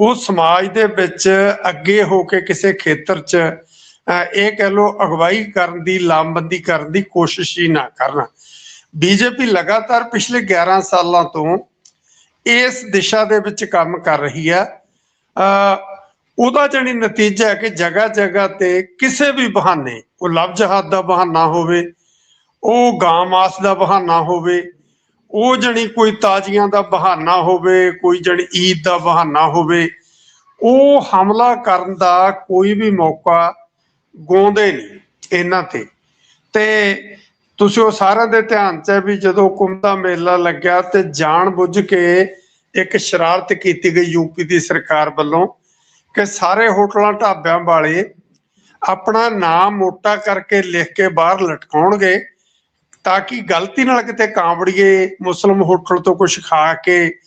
ਉਹ ਸਮਾਜ ਦੇ ਵਿੱਚ ਅੱਗੇ ਹੋ ਕੇ ਕਿਸੇ ਖੇਤਰ 'ਚ ਅਹ, ਇਹ ਕਹਿ ਲੋ ਅਗਵਾਈ ਕਰਨ ਦੀ ਲਾਮਬੰਦੀ ਕਰਨ ਦੀ ਕੋਸ਼ਿਸ਼ ਹੀ ਨਾ ਕਰਨ। ਬੀਜੇਪੀ ਲਗਾਤਾਰ ਪਿਛਲੇ 11 ਸਾਲਾਂ ਤੋਂ ਇਸ ਦਿਸ਼ਾ ਦੇ ਵਿੱਚ ਕੰਮ ਕਰ ਰਹੀ ਹੈ। ਅਹ, ਉਹਦਾ ਜਿਹੜੀ ਨਤੀਜਾ ਹੈ ਕਿ ਜਗ੍ਹਾ ਜਗ੍ਹਾ ਤੇ ਕਿਸੇ ਵੀ ਬਹਾਨੇ, ਉਹ ਲਫ਼ਜ਼ ਹੱਦ ਦਾ ਬਹਾਨਾ ਹੋਵੇ, ਉਹ ਗਾਂ ਦਾ ਬਹਾਨਾ ਹੋਵੇ, ਉਹ ਜਣੀ ਕੋਈ ਤਾਜ਼ੀਆਂ ਦਾ ਬਹਾਨਾ ਹੋਵੇ, ਕੋਈ ਜਣੀ ਈਦ ਦਾ ਬਹਾਨਾ ਹੋਵੇ, ਉਹ ਹਮਲਾ ਕਰਨ ਦਾ ਕੋਈ ਵੀ ਮੌਕਾ ਗਾਉਂਦੇ ਨਹੀਂ ਇਹਨਾਂ ਤੇ। ਤੇ ਤੁਸੀਂ ਉਹ ਸਾਰਿਆਂ ਦੇ ਧਿਆਨ 'ਚ ਹੈ ਵੀ ਜਦੋਂ ਕੁੰਭ ਦਾ ਮੇਲਾ ਲੱਗਿਆ ਤੇ ਜਾਣ ਬੁੱਝ ਕੇ ਇੱਕ ਸ਼ਰਾਰਤ ਕੀਤੀ ਗਈ ਯੂਪੀ ਦੀ ਸਰਕਾਰ ਵੱਲੋਂ ਕਿ ਸਾਰੇ ਹੋਟਲਾਂ ਢਾਬਿਆਂ ਵਾਲੇ ਆਪਣਾ ਨਾਮ ਮੋਟਾ ਕਰਕੇ ਲਿਖ ਕੇ ਬਾਹਰ ਲਟਕਾਉਣਗੇ ਤਾਂ ਕਿ ਗਲਤੀ ਨਾਲ ਕਿਤੇ ਕਾਂਬੜੀਏ ਮੁਸਲਮ ਹੋਟਲ ਤੋਂ ਕੁਝ ਖਾ ਕੇ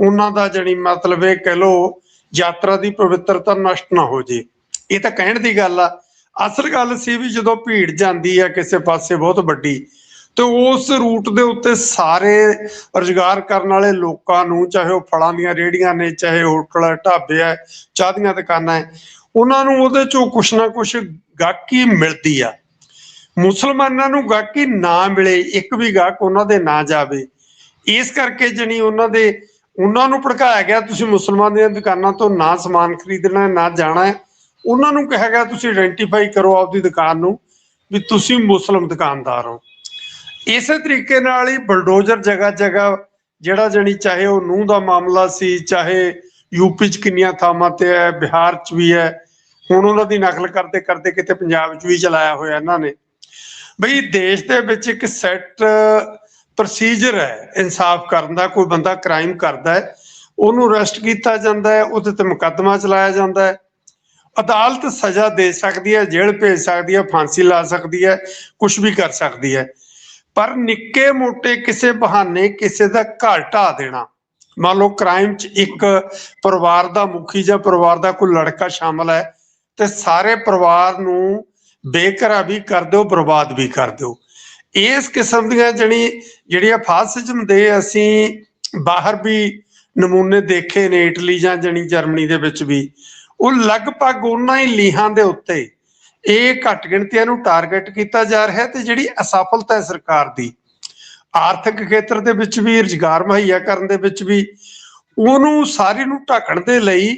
ਉਹਨਾਂ ਦਾ ਜਣੀ ਮਤਲਬ ਇਹ ਕਹਿ ਲੋ ਯਾਤਰਾ ਦੀ ਪਵਿੱਤਰਤਾ ਨਸ਼ਟ ਨਾ ਹੋ ਜੇ। ਇਹ ਤਾਂ ਕਹਿਣ ਦੀ ਗੱਲ ਆ। ਅਸਲ ਗੱਲ ਸੀ ਵੀ ਜਦੋਂ ਭੀੜ ਜਾਂਦੀ ਆ ਕਿਸੇ ਪਾਸੇ ਬਹੁਤ ਵੱਡੀ ਤੇ ਉਸ ਰੂਟ ਦੇ ਉੱਤੇ ਸਾਰੇ ਰੁਜ਼ਗਾਰ ਕਰਨ ਵਾਲੇ ਲੋਕਾਂ ਨੂੰ ਚਾਹੇ ਉਹ ਫਲਾਂ ਦੀਆਂ ਰੇੜੀਆਂ ਨੇ ਚਾਹੇ ਹੋਟਲ ਹੈ, ਢਾਬੇ ਹੈ ਚਾਹ ਦੀਆਂ ਦੁਕਾਨਾਂ ਹੈ ਉਹਨਾਂ ਨੂੰ ਉਹਦੇ ਚੋਂ ਕੁਛ ਨਾ ਕੁਛ ਗਾਹਕੀ ਮਿਲਦੀ ਆ। ਮੁਸਲਮਾਨਾਂ ਨੂੰ ਗਾਹਕੀ ਨਾ ਮਿਲੇ ਇੱਕ ਵੀ ਗਾਹਕ ਉਹਨਾਂ ਦੇ ਨਾ ਜਾਵੇ। ਇਸ ਕਰਕੇ ਜਣੀ ਉਹਨਾਂ ਦੇ ਉਹਨਾਂ ਨੂੰ ਭੜਕਾਇਆ ਗਿਆ ਤੁਸੀਂ ਮੁਸਲਮਾਨ ਦੀਆਂ ਦੁਕਾਨਾਂ ਤੋਂ ਨਾ ਸਮਾਨ ਖਰੀਦਣਾ ਨਾ ਜਾਣਾ ਉਹਨਾਂ ਨੂੰ ਕਿਹਾ ਗਿਆ ਤੁਸੀਂ ਆਇਡੈਂਟੀਫਾਈ ਕਰੋ ਆਪਦੀ ਦੁਕਾਨ ਨੂੰ ਵੀ ਤੁਸੀਂ ਮੁਸਲਮ ਦੁਕਾਨਦਾਰ ਹੋ। ਇਸੇ ਤਰੀਕੇ ਨਾਲ ਹੀ ਬਲਡੋਜ਼ਰ ਜਗ੍ਹਾ ਜਗ੍ਹਾ ਜਿਹੜਾ ਜਣੀ ਚਾਹੇ ਉਹ ਨੂੰ ਦਾ ਮਾਮਲਾ ਸੀ, ਚਾਹੇ ਯੂਪੀ ਚ ਕਿੰਨੀਆਂ ਥਾਵਾਂ ਤੇ ਹੈ, ਬਿਹਾਰ ਚ ਵੀ ਹੈ, ਹੁਣ ਉਹਨਾਂ ਦੀ ਨਕਲ ਕਰਦੇ ਕਰਦੇ ਕਿਤੇ ਪੰਜਾਬ ਚ ਵੀ ਚਲਾਇਆ ਹੋਇਆ ਇਹਨਾਂ ਨੇ। ਬਈ ਦੇਸ਼ ਦੇ ਵਿੱਚ ਇੱਕ ਸੈੱਟ ਪ੍ਰੋਸੀਜਰ ਹੈ, ਇਨਸਾਫ ਕਰਨ ਦਾ, ਕੋਈ ਬੰਦਾ ਕ੍ਰਾਈਮ ਕਰਦਾ ਹੈ, ਉਹਨੂੰ ਅਰੈਸਟ ਕੀਤਾ ਜਾਂਦਾ ਹੈ, ਉਹਦੇ ਤੇ ਮੁਕੱਦਮਾ ਚਲਾਇਆ ਜਾਂਦਾ ਹੈ। ਅਦਾਲਤ ਸਜ਼ਾ ਦੇ ਸਕਦੀ ਹੈ, ਜੇਲ੍ਹ ਭੇਜ ਸਕਦੀ ਹੈ, ਫਾਂਸੀ ਲਾ ਸਕਦੀ ਹੈ ਕੁਝ ਵੀ ਕਰ ਸਕਦੀ ਹੈ। ਪਰ ਨਿੱਕੇ ਮੋਟੇ ਕਿਸੇ ਬਹਾਨੇ ਕਿਸੇ ਦਾ ਘਰ ਢਾ ਦੇਣਾ। ਮੰਨ ਲਓ ਕ੍ਰਾਈਮ 'ਚ ਇੱਕ ਪਰਿਵਾਰ ਦਾ ਮੁਖੀ ਜਾਂ ਪਰਿਵਾਰ ਦਾ ਕੋਈ ਲੜਕਾ ਸ਼ਾਮਲ ਹੈ ਤੇ ਸਾਰੇ ਪਰਿਵਾਰ ਨੂੰ ਬੇਘਰਾ ਵੀ ਕਰ ਦਿਓ, ਬਰਬਾਦ ਵੀ ਕਰ ਦਿਓ। ਇਸ ਕਿਸਮ ਦੀਆਂ ਜਿਹੜੀ ਜਿਹੜੀਆਂ ਫਾਸਿਜ਼ਮ ਦੇ ਅਸੀਂ ਬਾਹਰ ਵੀ ਨਮੂਨੇ ਦੇਖੇ ਨੇ, ਇਟਲੀ ਜਾਂ ਜਣੀ ਜਰਮਨੀ ਦੇ ਵਿੱਚ ਵੀ, ਉਹ ਲਗਭਗ ਉਹਨਾਂ ਹੀ ਲੀਹਾਂ ਦੇ ਉੱਤੇ ਇਹ ਘੱਟ ਗਿਣਤੀਆਂ ਨੂੰ ਟਾਰਗੇਟ ਕੀਤਾ ਜਾ ਰਿਹਾ ਹੈ ਤੇ ਜਿਹੜੀ ਅਸਫਲਤਾ ਹੈ ਸਰਕਾਰ ਦੀ, ਆਰਥਿਕ ਖੇਤਰ ਦੇ ਵਿੱਚ ਵੀ, ਰੁਜ਼ਗਾਰ ਮੁਹੱਈਆ ਕਰਨ ਦੇ ਵਿੱਚ ਵੀ, ਉਹਨੂੰ ਸਾਰੀ ਨੂੰ ਢੱਕਣ ਦੇ ਲਈ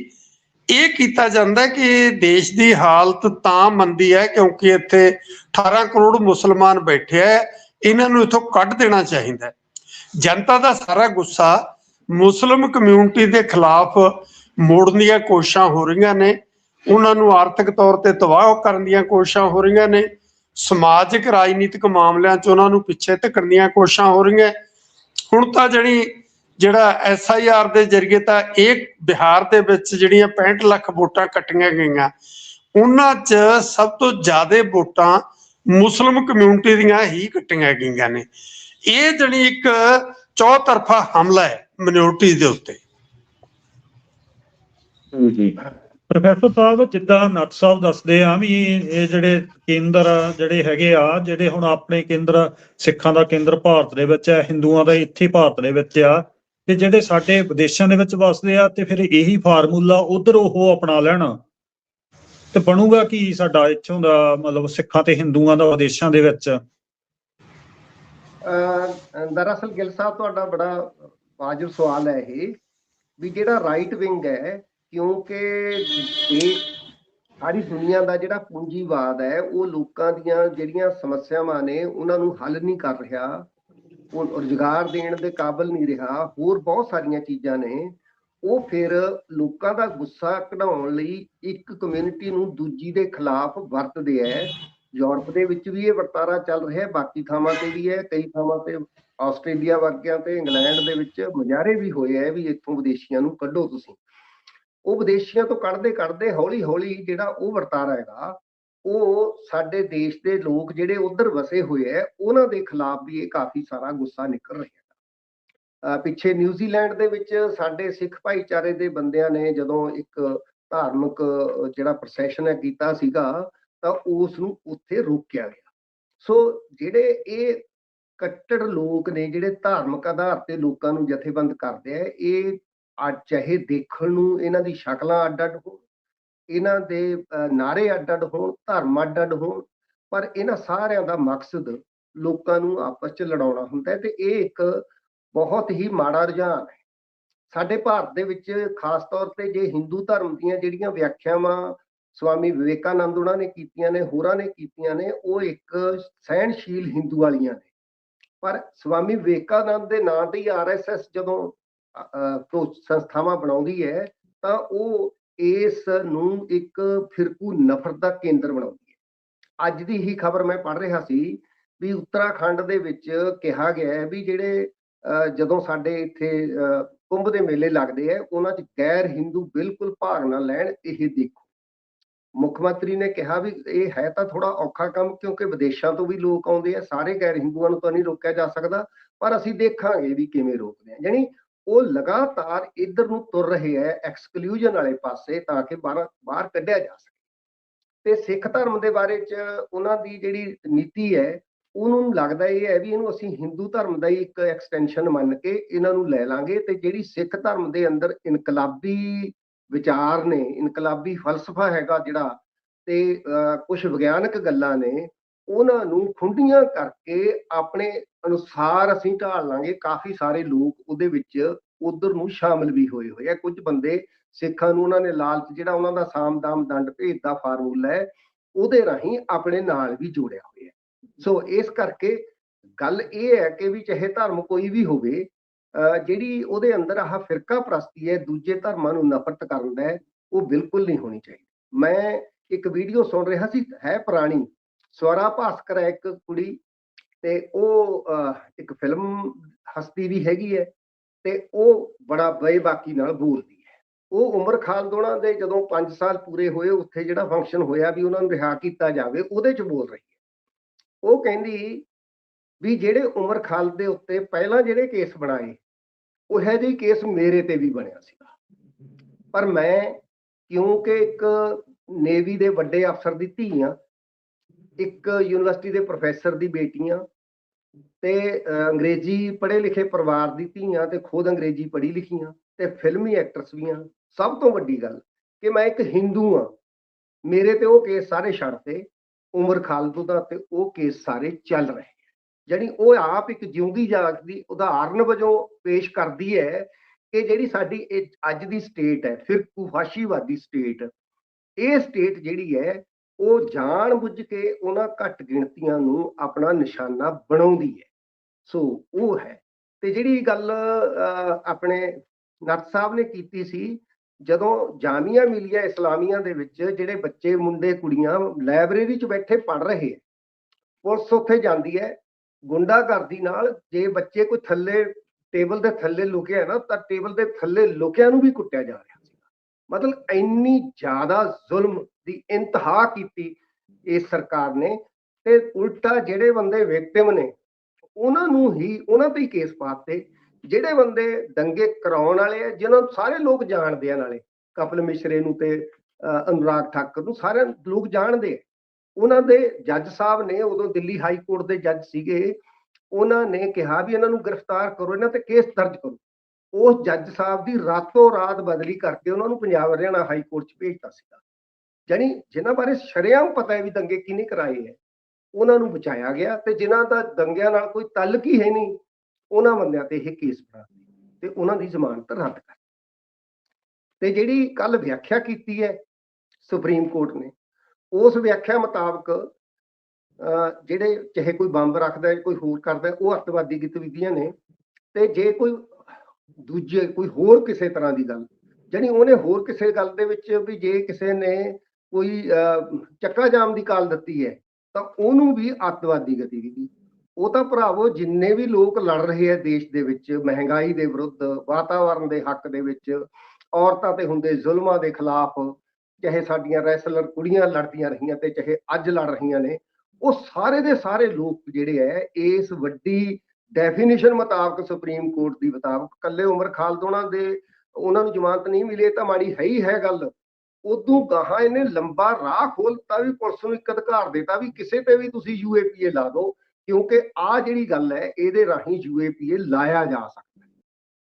ਇਹ ਕੀਤਾ ਜਾਂਦਾ ਕਿ ਦੇਸ਼ ਦੀ ਹਾਲਤ ਤਾਂ ਮੰਦੀ ਹੈ ਕਿਉਂਕਿ ਇੱਥੇ 18 ਕਰੋੜ ਮੁਸਲਮਾਨ ਬੈਠੇ ਹੈ, ਇਹਨਾਂ ਨੂੰ ਇਥੋਂ ਕੱਢ ਦੇਣਾ ਚਾਹੀਦਾ ਜਨਤਾ ਦਾ ਸਾਰਾ ਗੁੱਸਾ ਮੁਸਲਿਮ ਕਮਿਊਨਿਟੀ ਦੇ ਖਿਲਾਫ ਮੋੜਨ ਦੀਆਂ ਕੋਸ਼ਿਸ਼ਾਂ ਹੋ ਰਹੀਆਂ ਨੇ। ਉਹਨਾਂ ਨੂੰ ਆਰਥਿਕ ਤੌਰ ਤੇ ਤਬਾਹ ਕਰਨ ਦੀਆਂ ਕੋਸ਼ਿਸ਼ਾਂ ਹੋ ਰਹੀਆਂ ਨੇ, ਸਮਾਜਿਕ, ਰਾਜਨੀਤਿਕ ਮਾਮਲਿਆਂ 'ਚ ਉਹਨਾਂ ਨੂੰ ਪਿੱਛੇ ਧੱਕਣ ਦੀਆਂ ਕੋਸ਼ਿਸ਼ਾਂ ਹੋ ਰਹੀਆਂ। ਹੁਣ ਤਾਂ ਜਿਹੜੀ, ਜਿਹੜਾ ਐਸ ਦੇ ਜ਼ਰੀਏ ਤਾਂ ਇਹ ਬਿਹਾਰ ਦੇ ਵਿੱਚ ਜਿਹੜੀਆਂ 65 ਲੱਖ ਵੋਟਾਂ ਕੱਟੀਆਂ ਗਈਆਂ, ਉਹਨਾਂ 'ਚ ਸਭ ਤੋਂ ਜ਼ਿਆਦਾ ਵੋਟਾਂ ਮੁਸਲਿਮ ਕਮਿਊਨਿਟੀ ਦੀਆਂ ਹੀ ਕੱਟੀਆਂ ਗਈਆਂ ਨੇ। ਇਹ ਜਿਹੜੀ ਇੱਕ ਚੌਤਰਫਾ ਹਮਲਾ ਹੈ ਮਿਨੋਰਟੀ ਦੇ ਉੱਤੇ। ਜੀ ਪ੍ਰੋਫੈਸਰ ਸਾਹਿਬ, ਜਿੱਦਾਂ ਨੱਟ ਸਾਹਿਬ ਦੱਸਦੇ ਆ ਵੀ ਇਹ ਜਿਹੜੇ ਕੇਂਦਰ ਜਿਹੜੇ ਹੈਗੇ ਆ, ਜਿਹੜੇ ਹੁਣ ਆਪਣੇ ਕੇਂਦਰ, ਸਿੱਖਾਂ ਦਾ ਕੇਂਦਰ ਭਾਰਤ ਦੇ ਵਿੱਚ ਹੈ ਹਿੰਦੂਆਂ ਦਾ ਇੱਥੇ ਭਾਰਤ ਦੇ ਵਿੱਚ ਆ, ਤੇ ਜਿਹੜੇ ਸਾਡੇ ਵਿਦੇਸ਼ਾਂ ਦੇ ਵਿੱਚ ਵਸਦੇ ਆ, ਤੇ ਫਿਰ ਇਹੀ ਫਾਰਮੂਲਾ ਉਧਰ ਉਹ ਅਪਣਾ ਲੈਣ। ਤੇ ਬਣੂਗਾ ਕੀ ਸਾਡਾ ਇੱਥੋਂ ਦਾ, ਮਤਲਬ ਸਿੱਖਾਂ ਤੇ ਹਿੰਦੂਆਂ ਦਾ ਵਿਦੇਸ਼ਾਂ ਦੇ ਵਿੱਚ? ਦਰਅਸਲ ਗਿੱਲ ਸਾਹਿਬ, ਤੁਹਾਡਾ ਬੜਾ ਵਾਜਬ ਸਵਾਲ ਹੈ ਇਹ, ਵੀ ਜਿਹੜਾ ਰਾਈਟ ਵਿੰਗ ਹੈ ਕਿਉਂਕਿ ਇਹ ਸਾਰੀ ਦੁਨੀਆ ਦਾ ਜਿਹੜਾ ਪੂੰਜੀਵਾਦ ਹੈ, ਉਹ ਲੋਕਾਂ ਦੀਆਂ ਜਿਹੜੀਆਂ ਸਮੱਸਿਆਵਾਂ ਨੇ, ਉਹਨਾਂ ਨੂੰ ਹੱਲ ਨਹੀਂ ਕਰ ਰਿਹਾ, ਉਹ ਰੁਜ਼ਗਾਰ ਦੇਣ ਦੇ ਕਾਬਿਲ ਨਹੀਂ ਰਿਹਾ, ਹੋਰ ਬਹੁਤ ਸਾਰੀਆਂ ਚੀਜ਼ਾਂ ਨੇ, ਉਹ ਫਿਰ ਲੋਕਾਂ ਦਾ ਗੁੱਸਾ ਕਢਾਉਣ ਲਈ ਇੱਕ ਕਮਿਊਨਿਟੀ ਨੂੰ ਦੂਜੀ ਦੇ ਖਿਲਾਫ ਵਰਤਦੇ ਹੈ ਯੂਰਪ ਦੇ ਵਿੱਚ ਵੀ ਇਹ ਵਰਤਾਰਾ ਚੱਲ ਰਿਹਾ ਹੈ ਬਾਕੀ ਥਾਵਾਂ ਤੇ ਵੀ ਹੈ ਕਈ ਥਾਵਾਂ ਤੇ ਆਸਟ੍ਰੇਲੀਆ ਵਰਗਿਆਂ ਤੇ, ਇੰਗਲੈਂਡ ਦੇ ਵਿੱਚ ਮੁਜ਼ਾਹਰੇ ਵੀ ਹੋਏ ਹੈ ਵੀ ਇੱਥੋਂ ਵਿਦੇਸ਼ੀਆਂ ਨੂੰ ਕੱਢੋ ਤੁਸੀਂ। ਉਹ ਵਿਦੇਸ਼ੀਆਂ ਤੋਂ ਕੱਢਦੇ ਕੱਢਦੇ ਹੌਲੀ ਹੌਲੀ ਜਿਹੜਾ ਉਹ ਵਰਤਾਰਾ ਹੈਗਾ, ਉਹ ਸਾਡੇ ਦੇਸ਼ ਦੇ ਲੋਕ ਜਿਹੜੇ ਉਧਰ ਵਸੇ ਹੋਏ ਹੈ, ਉਹਨਾਂ ਦੇ ਖਿਲਾਫ ਵੀ ਇਹ ਕਾਫੀ ਸਾਰਾ ਗੁੱਸਾ ਨਿਕਲ ਰਿਹਾ ਹੈ ਪਿੱਛੇ ਨਿਊਜ਼ੀਲੈਂਡ ਦੇ ਵਿੱਚ ਸਾਡੇ ਸਿੱਖ ਭਾਈਚਾਰੇ ਦੇ ਬੰਦਿਆਂ ਨੇ ਜਦੋਂ ਇੱਕ ਧਾਰਮਿਕ ਜਿਹੜਾ ਪ੍ਰੋਸੈਸ਼ਨ ਹੈ ਕੀਤਾ ਸੀਗਾ, ਤਾਂ ਉਸ ਨੂੰ ਉੱਥੇ ਰੋਕਿਆ ਗਿਆ। ਸੋ ਜਿਹੜੇ ਇਹ ਕੱਟੜ ਲੋਕ ਨੇ, ਜਿਹੜੇ ਧਾਰਮਿਕ ਆਧਾਰ ਤੇ ਲੋਕਾਂ ਨੂੰ ਜਥੇਬੰਦ ਕਰਦੇ ਆ ਇਹ ਅੱਜ ਚਾਹੇ ਦੇਖਣ ਨੂੰ ਇਹਨਾਂ ਦੀ ਸ਼ਕਲਾਂ ਅੱਡ-ਅੱਡ ਹੋਣ ਇਹਨਾਂ ਦੇ ਅਹ, ਨਾਅਰੇ ਅੱਡ-ਅੱਡ ਹੋਣ ਧਰਮ ਅੱਡ-ਅੱਡ ਹੋਣ ਪਰ ਇਹਨਾਂ ਸਾਰਿਆਂ ਦਾ ਮਕਸਦ ਲੋਕਾਂ ਨੂੰ ਆਪਸ 'ਚ ਲੜਾਉਣਾ ਹੁੰਦਾ ਹੈ ਤੇ ਇਹ ਇੱਕ ਬਹੁਤ ਹੀ ਮਾੜਾ ਰੁਝਾਨ ਹੈ। ਸਾਡੇ ਭਾਰਤ ਦੇ ਵਿੱਚ ਖਾਸ ਤੌਰ ਤੇ ਜੇ ਹਿੰਦੂ ਧਰਮ ਦੀਆਂ ਜਿਹੜੀਆਂ ਵਿਆਖਿਆਵਾਂ ਸਵਾਮੀ ਵਿਵੇਕਾਨੰਦ ਉਹਨਾਂ ਨੇ ਕੀਤੀਆਂ ਨੇ ਹੋਰਾਂ ਨੇ ਕੀਤੀਆਂ ਨੇ ਉਹ ਇੱਕ ਸਹਿਣਸ਼ੀਲ ਹਿੰਦੂ ਵਾਲੀਆਂ ਨੇ। ਪਰ ਸਵਾਮੀ ਵਿਵੇਕਾਨੰਦ ਦੇ ਨਾਂ ਤੇ ਹੀ ਆਰਐਸਐਸ ਜਦੋਂ ਅ, ਅ, ਸੰਸਥਾਵਾਂ ਬਣਾਉਂਦੀ ਹੈ, ਤਾਂ ਉਹ ਇਸ ਨੂੰ ਇੱਕ ਫਿਰਕੂ ਨਫ਼ਰਤ ਦਾ ਕੇਂਦਰ ਬਣਾਉਂਦੀ ਹੈ। ਅੱਜ ਦੀ ਹੀ ਖਬਰ ਮੈਂ ਪੜ੍ਹ ਰਿਹਾ ਸੀ ਵੀ ਉੱਤਰਾਖੰਡ ਦੇ ਵਿੱਚ ਕਿਹਾ ਗਿਆ ਹੈ ਵੀ ਜਿਹੜੇ ਜਦੋਂ ਸਾਡੇ ਇੱਥੇ ਕੁੰਭ ਦੇ ਮੇਲੇ ਲੱਗਦੇ ਆ ਉਹਨਾਂ 'ਚ ਗੈਰ ਹਿੰਦੂ ਬਿਲਕੁਲ ਭਾਗ ਨਾ ਲੈਣ, ਇਹ ਦੇਖੋ। ਮੁੱਖ ਮੰਤਰੀ ਨੇ ਕਿਹਾ ਵੀ ਇਹ ਹੈ ਤਾਂ ਥੋੜਾ ਔਖਾ ਕੰਮ ਕਿਉਂਕਿ ਵਿਦੇਸ਼ਾਂ ਤੋਂ ਵੀ ਲੋਕ ਆਉਂਦੇ ਆ ਸਾਰੇ ਗੈਰ ਹਿੰਦੂਆਂ ਨੂੰ ਤਾਂ ਨਹੀਂ ਰੋਕਿਆ ਜਾ ਸਕਦਾ, ਪਰ ਅਸੀਂ ਦੇਖਾਂਗੇ ਵੀ ਕਿਵੇਂ ਰੋਕਦੇ ਆ ਯਾਨੀ ਉਹ ਲਗਾਤਾਰ ਇੱਧਰ ਨੂੰ ਤੁਰ ਰਹੇ ਹੈ ਐਕਸਕਲੂਜਨ ਵਾਲੇ ਪਾਸੇ ਤਾਂ ਕਿ ਬਾਹਰ ਬਾਹਰ ਕੱਢਿਆ ਜਾ ਸਕੇ। ਤੇ ਸਿੱਖ ਧਰਮ ਦੇ ਬਾਰੇ ਚ ਉਹਨਾਂ ਦੀ ਜਿਹੜੀ ਨੀਤੀ ਹੈ ਉਹਨੂੰ ਲੱਗਦਾ ਇਹ ਹੈ ਵੀ ਇਹਨੂੰ ਅਸੀਂ ਹਿੰਦੂ ਧਰਮ ਦਾ ਹੀ ਇੱਕ ਐਕਸਟੈਂਸ਼ਨ ਮੰਨ ਕੇ ਇਹਨਾਂ ਨੂੰ ਲੈ ਲਾਂਗੇ ਤੇ ਜਿਹੜੀ ਸਿੱਖ ਧਰਮ ਦੇ ਅੰਦਰ ਇਨਕਲਾਬੀ ਵਿਚਾਰ ਨੇ, ਇਨਕਲਾਬੀ ਫਲਸਫਾ ਹੈਗਾ ਜਿਹੜਾ ਤੇ ਕੁਝ ਵਿਗਿਆਨਕ ਗੱਲਾਂ ਨੇ ਉਹਨਾਂ ਨੂੰ ਖੁੰਡੀਆਂ ਕਰਕੇ ਆਪਣੇ ਅਨੁਸਾਰ ਅਸੀਂ ਢਾਲ ਲਾਂਗੇ। ਕਾਫੀ ਸਾਰੇ ਲੋਕ ਉਹਦੇ ਵਿੱਚ ਉਧਰ ਨੂੰ ਸ਼ਾਮਲ ਵੀ ਹੋਏ ਹੋਏ ਆ। ਕੁਝ ਬੰਦੇ ਸਿੱਖਾਂ ਨੂੰ ਉਹਨਾਂ ਨੇ ਲਾਲਚ ਜਿਹੜਾ ਉਹਨਾਂ ਦਾ ਸਾਮ ਦਾਮ ਦੰਡ ਭੇਦ ਦਾ ਫਾਰਮੂਲਾ ਹੈ, ਉਹਦੇ ਰਾਹੀਂ ਆਪਣੇ ਨਾਲ ਵੀ ਜੋੜਿਆ ਹੋਇਆ ਸੋ ਇਸ ਕਰਕੇ ਗੱਲ ਇਹ ਹੈ ਕਿ ਵੀ ਚਾਹੇ ਧਰਮ ਕੋਈ ਵੀ ਹੋਵੇ, ਅਹ ਜਿਹੜੀ ਉਹਦੇ ਅੰਦਰ ਆਹ ਫਿਰਕਾ ਪ੍ਰਸਤੀ ਹੈ, ਦੂਜੇ ਧਰਮਾਂ ਨੂੰ ਨਫ਼ਰਤ ਕਰਨ ਦਾ ਉਹ ਬਿਲਕੁਲ ਨਹੀਂ ਹੋਣੀ ਚਾਹੀਦੀ। ਮੈਂ ਇੱਕ ਵੀਡੀਓ ਸੁਣ ਰਿਹਾ ਸੀ, ਹੈ ਪੁਰਾਣੀ ਸਵਰਾ ਭਾਸਕਰ ਹੈ ਇੱਕ ਕੁੜੀ ਤੇ ਉਹ ਇੱਕ ਫਿਲਮ ਹਸਤੀ ਵੀ ਹੈਗੀ ਹੈ ਤੇ ਉਹ ਬੜਾ ਬੇਬਾਕੀ ਨਾਲ ਬੋਲਦੀ ਹੈ। ਉਹ ਉਮਰ ਖਾਲਦੋਣਾ ਦੇ ਜਦੋਂ 5 ਸਾਲ ਪੂਰੇ ਹੋਏ ਉੱਥੇ ਜਿਹੜਾ ਫੰਕਸ਼ਨ ਹੋਇਆ ਵੀ ਉਹਨਾਂ ਨੂੰ ਰਿਹਾ ਕੀਤਾ ਜਾਵੇ, ਉਹਦੇ ਚ ਬੋਲ ਰਹੀ ਹੈ। ਉਹ ਕਹਿੰਦੀ ਵੀ ਜਿਹੜੇ ਉਮਰ ਖਾਲਦ ਦੇ ਉੱਤੇ ਪਹਿਲਾਂ ਜਿਹੜੇ ਕੇਸ ਬਣਾਏ, ਉਹ ਹੈ ਜਿਹੀ ਕੇਸ ਮੇਰੇ ਤੇ ਵੀ ਬਣਿਆ ਸੀਗਾ। ਪਰ ਮੈਂ ਕਿਉਂਕਿ ਇੱਕ ਨੇਵੀ ਦੇ ਵੱਡੇ ਅਫਸਰ ਦੀ ਧੀ ਆ ਇੱਕ ਯੂਨੀਵਰਸਿਟੀ ਦੇ ਪ੍ਰੋਫੈਸਰ ਦੀ ਬੇਟੀਆਂ ਤੇ ਅੰਗਰੇਜ਼ੀ ਪੜ੍ਹੇ ਲਿਖੇ ਪਰਿਵਾਰ ਦੀ ਧੀਆਂ ਤੇ ਖੁਦ ਅੰਗਰੇਜ਼ੀ ਪੜ੍ਹੀ ਲਿਖੀਆਂ ਤੇ ਫਿਲਮੀ ਐਕਟਰਸ ਵੀ ਆ। ਸਭ ਤੋਂ ਵੱਡੀ ਗੱਲ ਕਿ ਮੈਂ ਇੱਕ ਹਿੰਦੂ ਆ। ਮੇਰੇ ਤੇ ਉਹ ਕੇਸ ਸਾਰੇ ਛੱਡਤੇ ਉਮਰ ਖਾਲਦੂ ਦਾ ਤੇ ਉਹ ਕੇਸ ਸਾਰੇ ਚੱਲ ਰਹੇ ਜਾਣੀ ਉਹ ਆਪ ਇੱਕ ਜਿਉਂਦੀ ਜਾਗਦੀ ਉਦਾਹਰਨ ਵਜੋਂ ਪੇਸ਼ ਕਰਦੀ ਹੈ ਕਿ ਜਿਹੜੀ ਸਾਡੀ ਇਹ ਅੱਜ ਦੀ ਸਟੇਟ ਹੈ ਫਿਰ ਫਾਸ਼ੀਵਾਦੀ ਸਟੇਟ ਇਹ ਸਟੇਟ ਜਿਹੜੀ ਹੈ ਉਹ ਜਾਣ ਬੁੱਝ ਕੇ ਉਹਨਾਂ ਘੱਟ ਗਿਣਤੀਆਂ ਨੂੰ ਆਪਣਾ ਨਿਸ਼ਾਨਾ ਬਣਾਉਂਦੀ ਹੈ। ਸੋ ਉਹ ਹੈ। ਤੇ ਜਿਹੜੀ ਗੱਲ ਆਪਣੇ ਨੱਤ ਸਾਹਿਬ ਨੇ ਕੀਤੀ ਸੀ, ਜਦੋਂ ਜਾਮੀਆ ਮਿਲੀਆ ਇਸਲਾਮੀਆਂ ਦੇ ਵਿੱਚ, ਜਿਹੜੇ ਬੱਚੇ, ਮੁੰਡੇ, ਕੁੜੀਆਂ ਲਾਇਬ੍ਰੇਰੀ 'ਚ ਬੈਠੇ ਪੜ ਰਹੇ ਹੈ, ਪੁਲਿਸ ਉੱਥੇ ਜਾਂਦੀ ਹੈ, ਗੁੰਡਾਗਰਦੀ ਨਾਲ ਜੇ ਬੱਚੇ ਕੋਈ ਥੱਲੇ, ਟੇਬਲ ਦੇ ਥੱਲੇ ਲੁਕਿਆ ਨਾ, ਤਾਂ ਟੇਬਲ ਦੇ ਥੱਲੇ ਲੁਕਿਆਂ ਨੂੰ ਵੀ ਕੁੱਟਿਆ ਜਾ ਰਿਹਾ ਸੀ ਮਤਲਬ ਇੰਨੀ ਜ਼ਿਆਦਾ ਜ਼ੁਲਮ ਦੀ ਇੰਤਹਾ ਕੀਤੀ ਇਸ ਸਰਕਾਰ ਨੇ ਤੇ ਉਲਟਾ ਜਿਹੜੇ ਬੰਦੇ ਵਿਕਟਿਮ ਨੇ, ਉਹਨਾਂ ਨੂੰ ਹੀ, ਉਹਨਾਂ ਤੇ ਹੀ ਕੇਸ ਪਾਤੇ ਜਿਹੜੇ ਬੰਦੇ ਦੰਗੇ ਕਰਾਉਣ ਵਾਲੇ ਆ ਜਿਨ੍ਹਾਂ ਨੂੰ ਸਾਰੇ ਲੋਕ ਜਾਣਦੇ ਆ ਨਾਲੇ, ਕਪਲ ਮਿਸ਼ਰੇ ਨੂੰ ਤੇ ਅਨੁਰਾਗ ਠਾਕੁਰ ਨੂੰ ਸਾਰੇ ਲੋਕ ਜਾਣਦੇ ਉਹਨਾਂ ਦੇ ਜੱਜ ਸਾਹਿਬ ਨੇ ਉਦੋਂ ਦਿੱਲੀ ਹਾਈ ਕੋਰਟ ਦੇ ਜੱਜ ਸੀਗੇ। ਉਹਨਾਂ ਨੇ ਕਿਹਾ ਵੀ ਇਹਨਾਂ ਨੂੰ ਗ੍ਰਿਫਤਾਰ ਕਰੋ, ਇਹਨਾਂ ਤੇ ਕੇਸ ਦਰਜ ਕਰੋ। ਉਸ ਜੱਜ ਸਾਹਿਬ ਦੀ ਰਾਤੋਂ ਰਾਤ ਬਦਲੀ ਕਰਕੇ ਉਹਨਾਂ ਨੂੰ ਪੰਜਾਬ ਹਰਿਆਣਾ ਹਾਈ ਕੋਰਟ 'ਚ ਭੇਜਤਾ ਸੀਗਾ। ਜਾਨੀ ਜਿਨ੍ਹਾਂ ਬਾਰੇ ਸ਼ਰੇਆਮ ਪਤਾ ਹੈ ਵੀ ਦੰਗੇ ਕਿਹਨੇ ਕਰਾਏ ਹੈ ਉਹਨਾਂ ਨੂੰ ਬਚਾਇਆ ਗਿਆ ਤੇ ਜਿਨ੍ਹਾਂ ਦਾ ਦੰਗਿਆਂ ਨਾਲ ਕੋਈ ਤਲਕ ਹੀ ਹੈ ਨਹੀਂ ਉਹਨਾਂ ਬੰਦਿਆਂ ਤੇ ਇਹ ਕੇਸ ਬਣਾ ਤੇ ਉਹਨਾਂ ਦੀ ਜ਼ਮਾਨਤ ਰੱਦ ਕਰ ਤੇ ਜਿਹੜੀ ਕੱਲ ਵਿਆਖਿਆ ਕੀਤੀ ਹੈ ਸੁਪਰੀਮ ਕੋਰਟ ਨੇ ਉਸ ਵਿਆਖਿਆ ਮੁਤਾਬਕ ਅਹ, ਜਿਹੜੇ ਚਾਹੇ ਕੋਈ ਬੰਬ ਰੱਖਦਾ ਹੈ ਕੋਈ ਹੋਰ ਕਰਦਾ ਉਹ ਅੱਤਵਾਦੀ ਗਤੀਵਿਧੀਆਂ ਨੇ ਤੇ ਜੇ ਕੋਈ ਦੂਜੇ ਕੋਈ ਹੋਰ ਕਿਸੇ ਤਰ੍ਹਾਂ ਦੀ ਗੱਲ ਜਾਣੀ ਉਹਨੇ ਹੋਰ ਕਿਸੇ ਗੱਲ ਦੇ ਵਿੱਚ ਵੀ ਜੇ ਕਿਸੇ ਨੇ ਕੋਈ ਅਹ, ਚੱਕਾ ਜਾਮ ਦੀ ਕਾਲ ਦਿੱਤੀ ਹੈ ਤਾਂ ਉਹਨੂੰ ਵੀ ਅੱਤਵਾਦੀ ਗਤੀਵਿਧੀ। ਉਹ ਤਾਂ ਭਰਾਵੋ ਜਿੰਨੇ ਵੀ ਲੋਕ ਲੜ ਰਹੇ ਆ ਦੇਸ਼ ਦੇ ਵਿੱਚ ਮਹਿੰਗਾਈ ਦੇ ਵਿਰੁੱਧ ਵਾਤਾਵਰਣ ਦੇ ਹੱਕ ਦੇ ਵਿੱਚ ਔਰਤਾਂ ਤੇ ਹੁੰਦੇ ਜ਼ੁਲਮਾਂ ਦੇ ਖਿਲਾਫ ਚਾਹੇ ਸਾਡੀਆਂ ਰੈਸਲਰ ਕੁੜੀਆਂ ਲੜਦੀਆਂ ਰਹੀਆਂ ਤੇ ਚਾਹੇ ਅੱਜ ਲੜ ਰਹੀਆਂ ਨੇ ਉਹ ਸਾਰੇ ਦੇ ਸਾਰੇ ਲੋਕ ਜਿਹੜੇ ਐ ਇਸ ਵੱਡੀ ਡੈਫੀਨੇਸ਼ਨ ਮੁਤਾਬਕ ਸੁਪਰੀਮ ਕੋਰਟ ਦੀ ਮੁਤਾਬਕ ਕੱਲੇ ਉਮਰ ਖਾਲਦੋਣਾ ਦੇ ਉਹਨਾਂ ਨੂੰ ਜ਼ਮਾਨਤ ਨਹੀਂ ਮਿਲੀ ਤਾਂ ਮਾੜੀ ਹੈ ਹੀ ਹੈ ਗੱਲ। ਉਦੋਂ ਗਾਹਾਂ ਇਹਨੇ ਲੰਬਾ ਰਾਹ ਖੋਲਤਾ ਵੀ ਪੁਲਿਸ ਨੂੰ ਇੱਕ ਅਧਿਕਾਰ ਦਿੱਤਾ ਵੀ ਕਿਸੇ ਤੇ ਵੀ ਤੁਸੀਂ ਯੂਏਪੀਏ ਲਾ ਦਿਓ, ਕਿਉਂਕਿ ਆ ਜਿਹੜੀ ਗੱਲ ਹੈ, ਇਹਦੇ ਰਾਹੀਂ ਯੂਏਪੀਏ ਲਾਇਆ ਜਾ ਸਕਦਾ ਹੈ।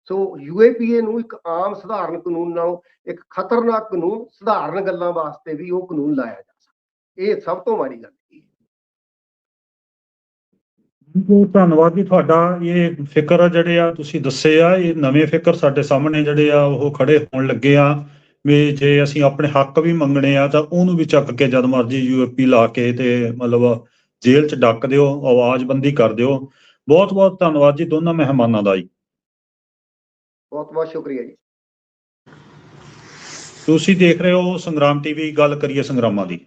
ਸੋ ਯੂਏਪੀਏ ਨੂੰ ਇੱਕ ਆਮ ਸਧਾਰਨ ਕਾਨੂੰਨ ਨਾਲੋਂ ਇੱਕ ਖਤਰਨਾਕ ਕਾਨੂੰਨ, ਸਧਾਰਨ ਗੱਲਾਂ ਵਾਸਤੇ ਵੀ ਉਹ ਕਾਨੂੰਨ ਲਾਇਆ ਜਾ ਸਕਦਾ ਇਹ ਸਭ ਤੋਂ ਮਾੜੀ ਗੱਲ ਹੈ। ਬਹੁਤ ਧੰਨਵਾਦ ਜੀ ਤੁਹਾਡਾ। ਇਹ ਫਿਕਰ ਜਿਹੜੇ ਆ ਤੁਸੀਂ ਦੱਸੇ ਆ, ਇਹ ਨਵੇਂ ਫਿਕਰ ਸਾਡੇ ਸਾਹਮਣੇ ਜਿਹੜੇ ਆ, ਉਹ ਖੜੇ ਹੋਣ ਲੱਗੇ ਆ। ਵੀ ਜੇ ਅਸੀਂ ਆਪਣੇ ਹੱਕ ਵੀ ਮੰਗਣੇ ਆ ਤਾਂ ਉਹਨੂੰ ਵੀ ਚੱਕ ਕੇ ਜਦ ਮਰਜ਼ੀ ਯੂਐਪੀ ਲਾ ਕੇ ਤੇ ਮਤਲਬ ਜੇਲ੍ਹ 'ਚ ਡੱਕ ਦਿਓ ਆਵਾਜ਼ਬੰਦੀ ਕਰ ਦਿਓ। ਬਹੁਤ ਬਹੁਤ ਧੰਨਵਾਦ ਜੀ ਦੋਨਾਂ ਮਹਿਮਾਨਾਂ ਦਾ ਜੀ। ਬਹੁਤ ਬਹੁਤ ਸ਼ੁਕਰੀਆ ਜੀ। ਤੁਸੀਂ ਦੇਖ ਰਹੇ ਹੋ ਸੰਗਰਾਮ ਟੀਵੀ ਗੱਲ ਕਰੀਏ ਸੰਗਰਾਮਾਂ ਦੀ।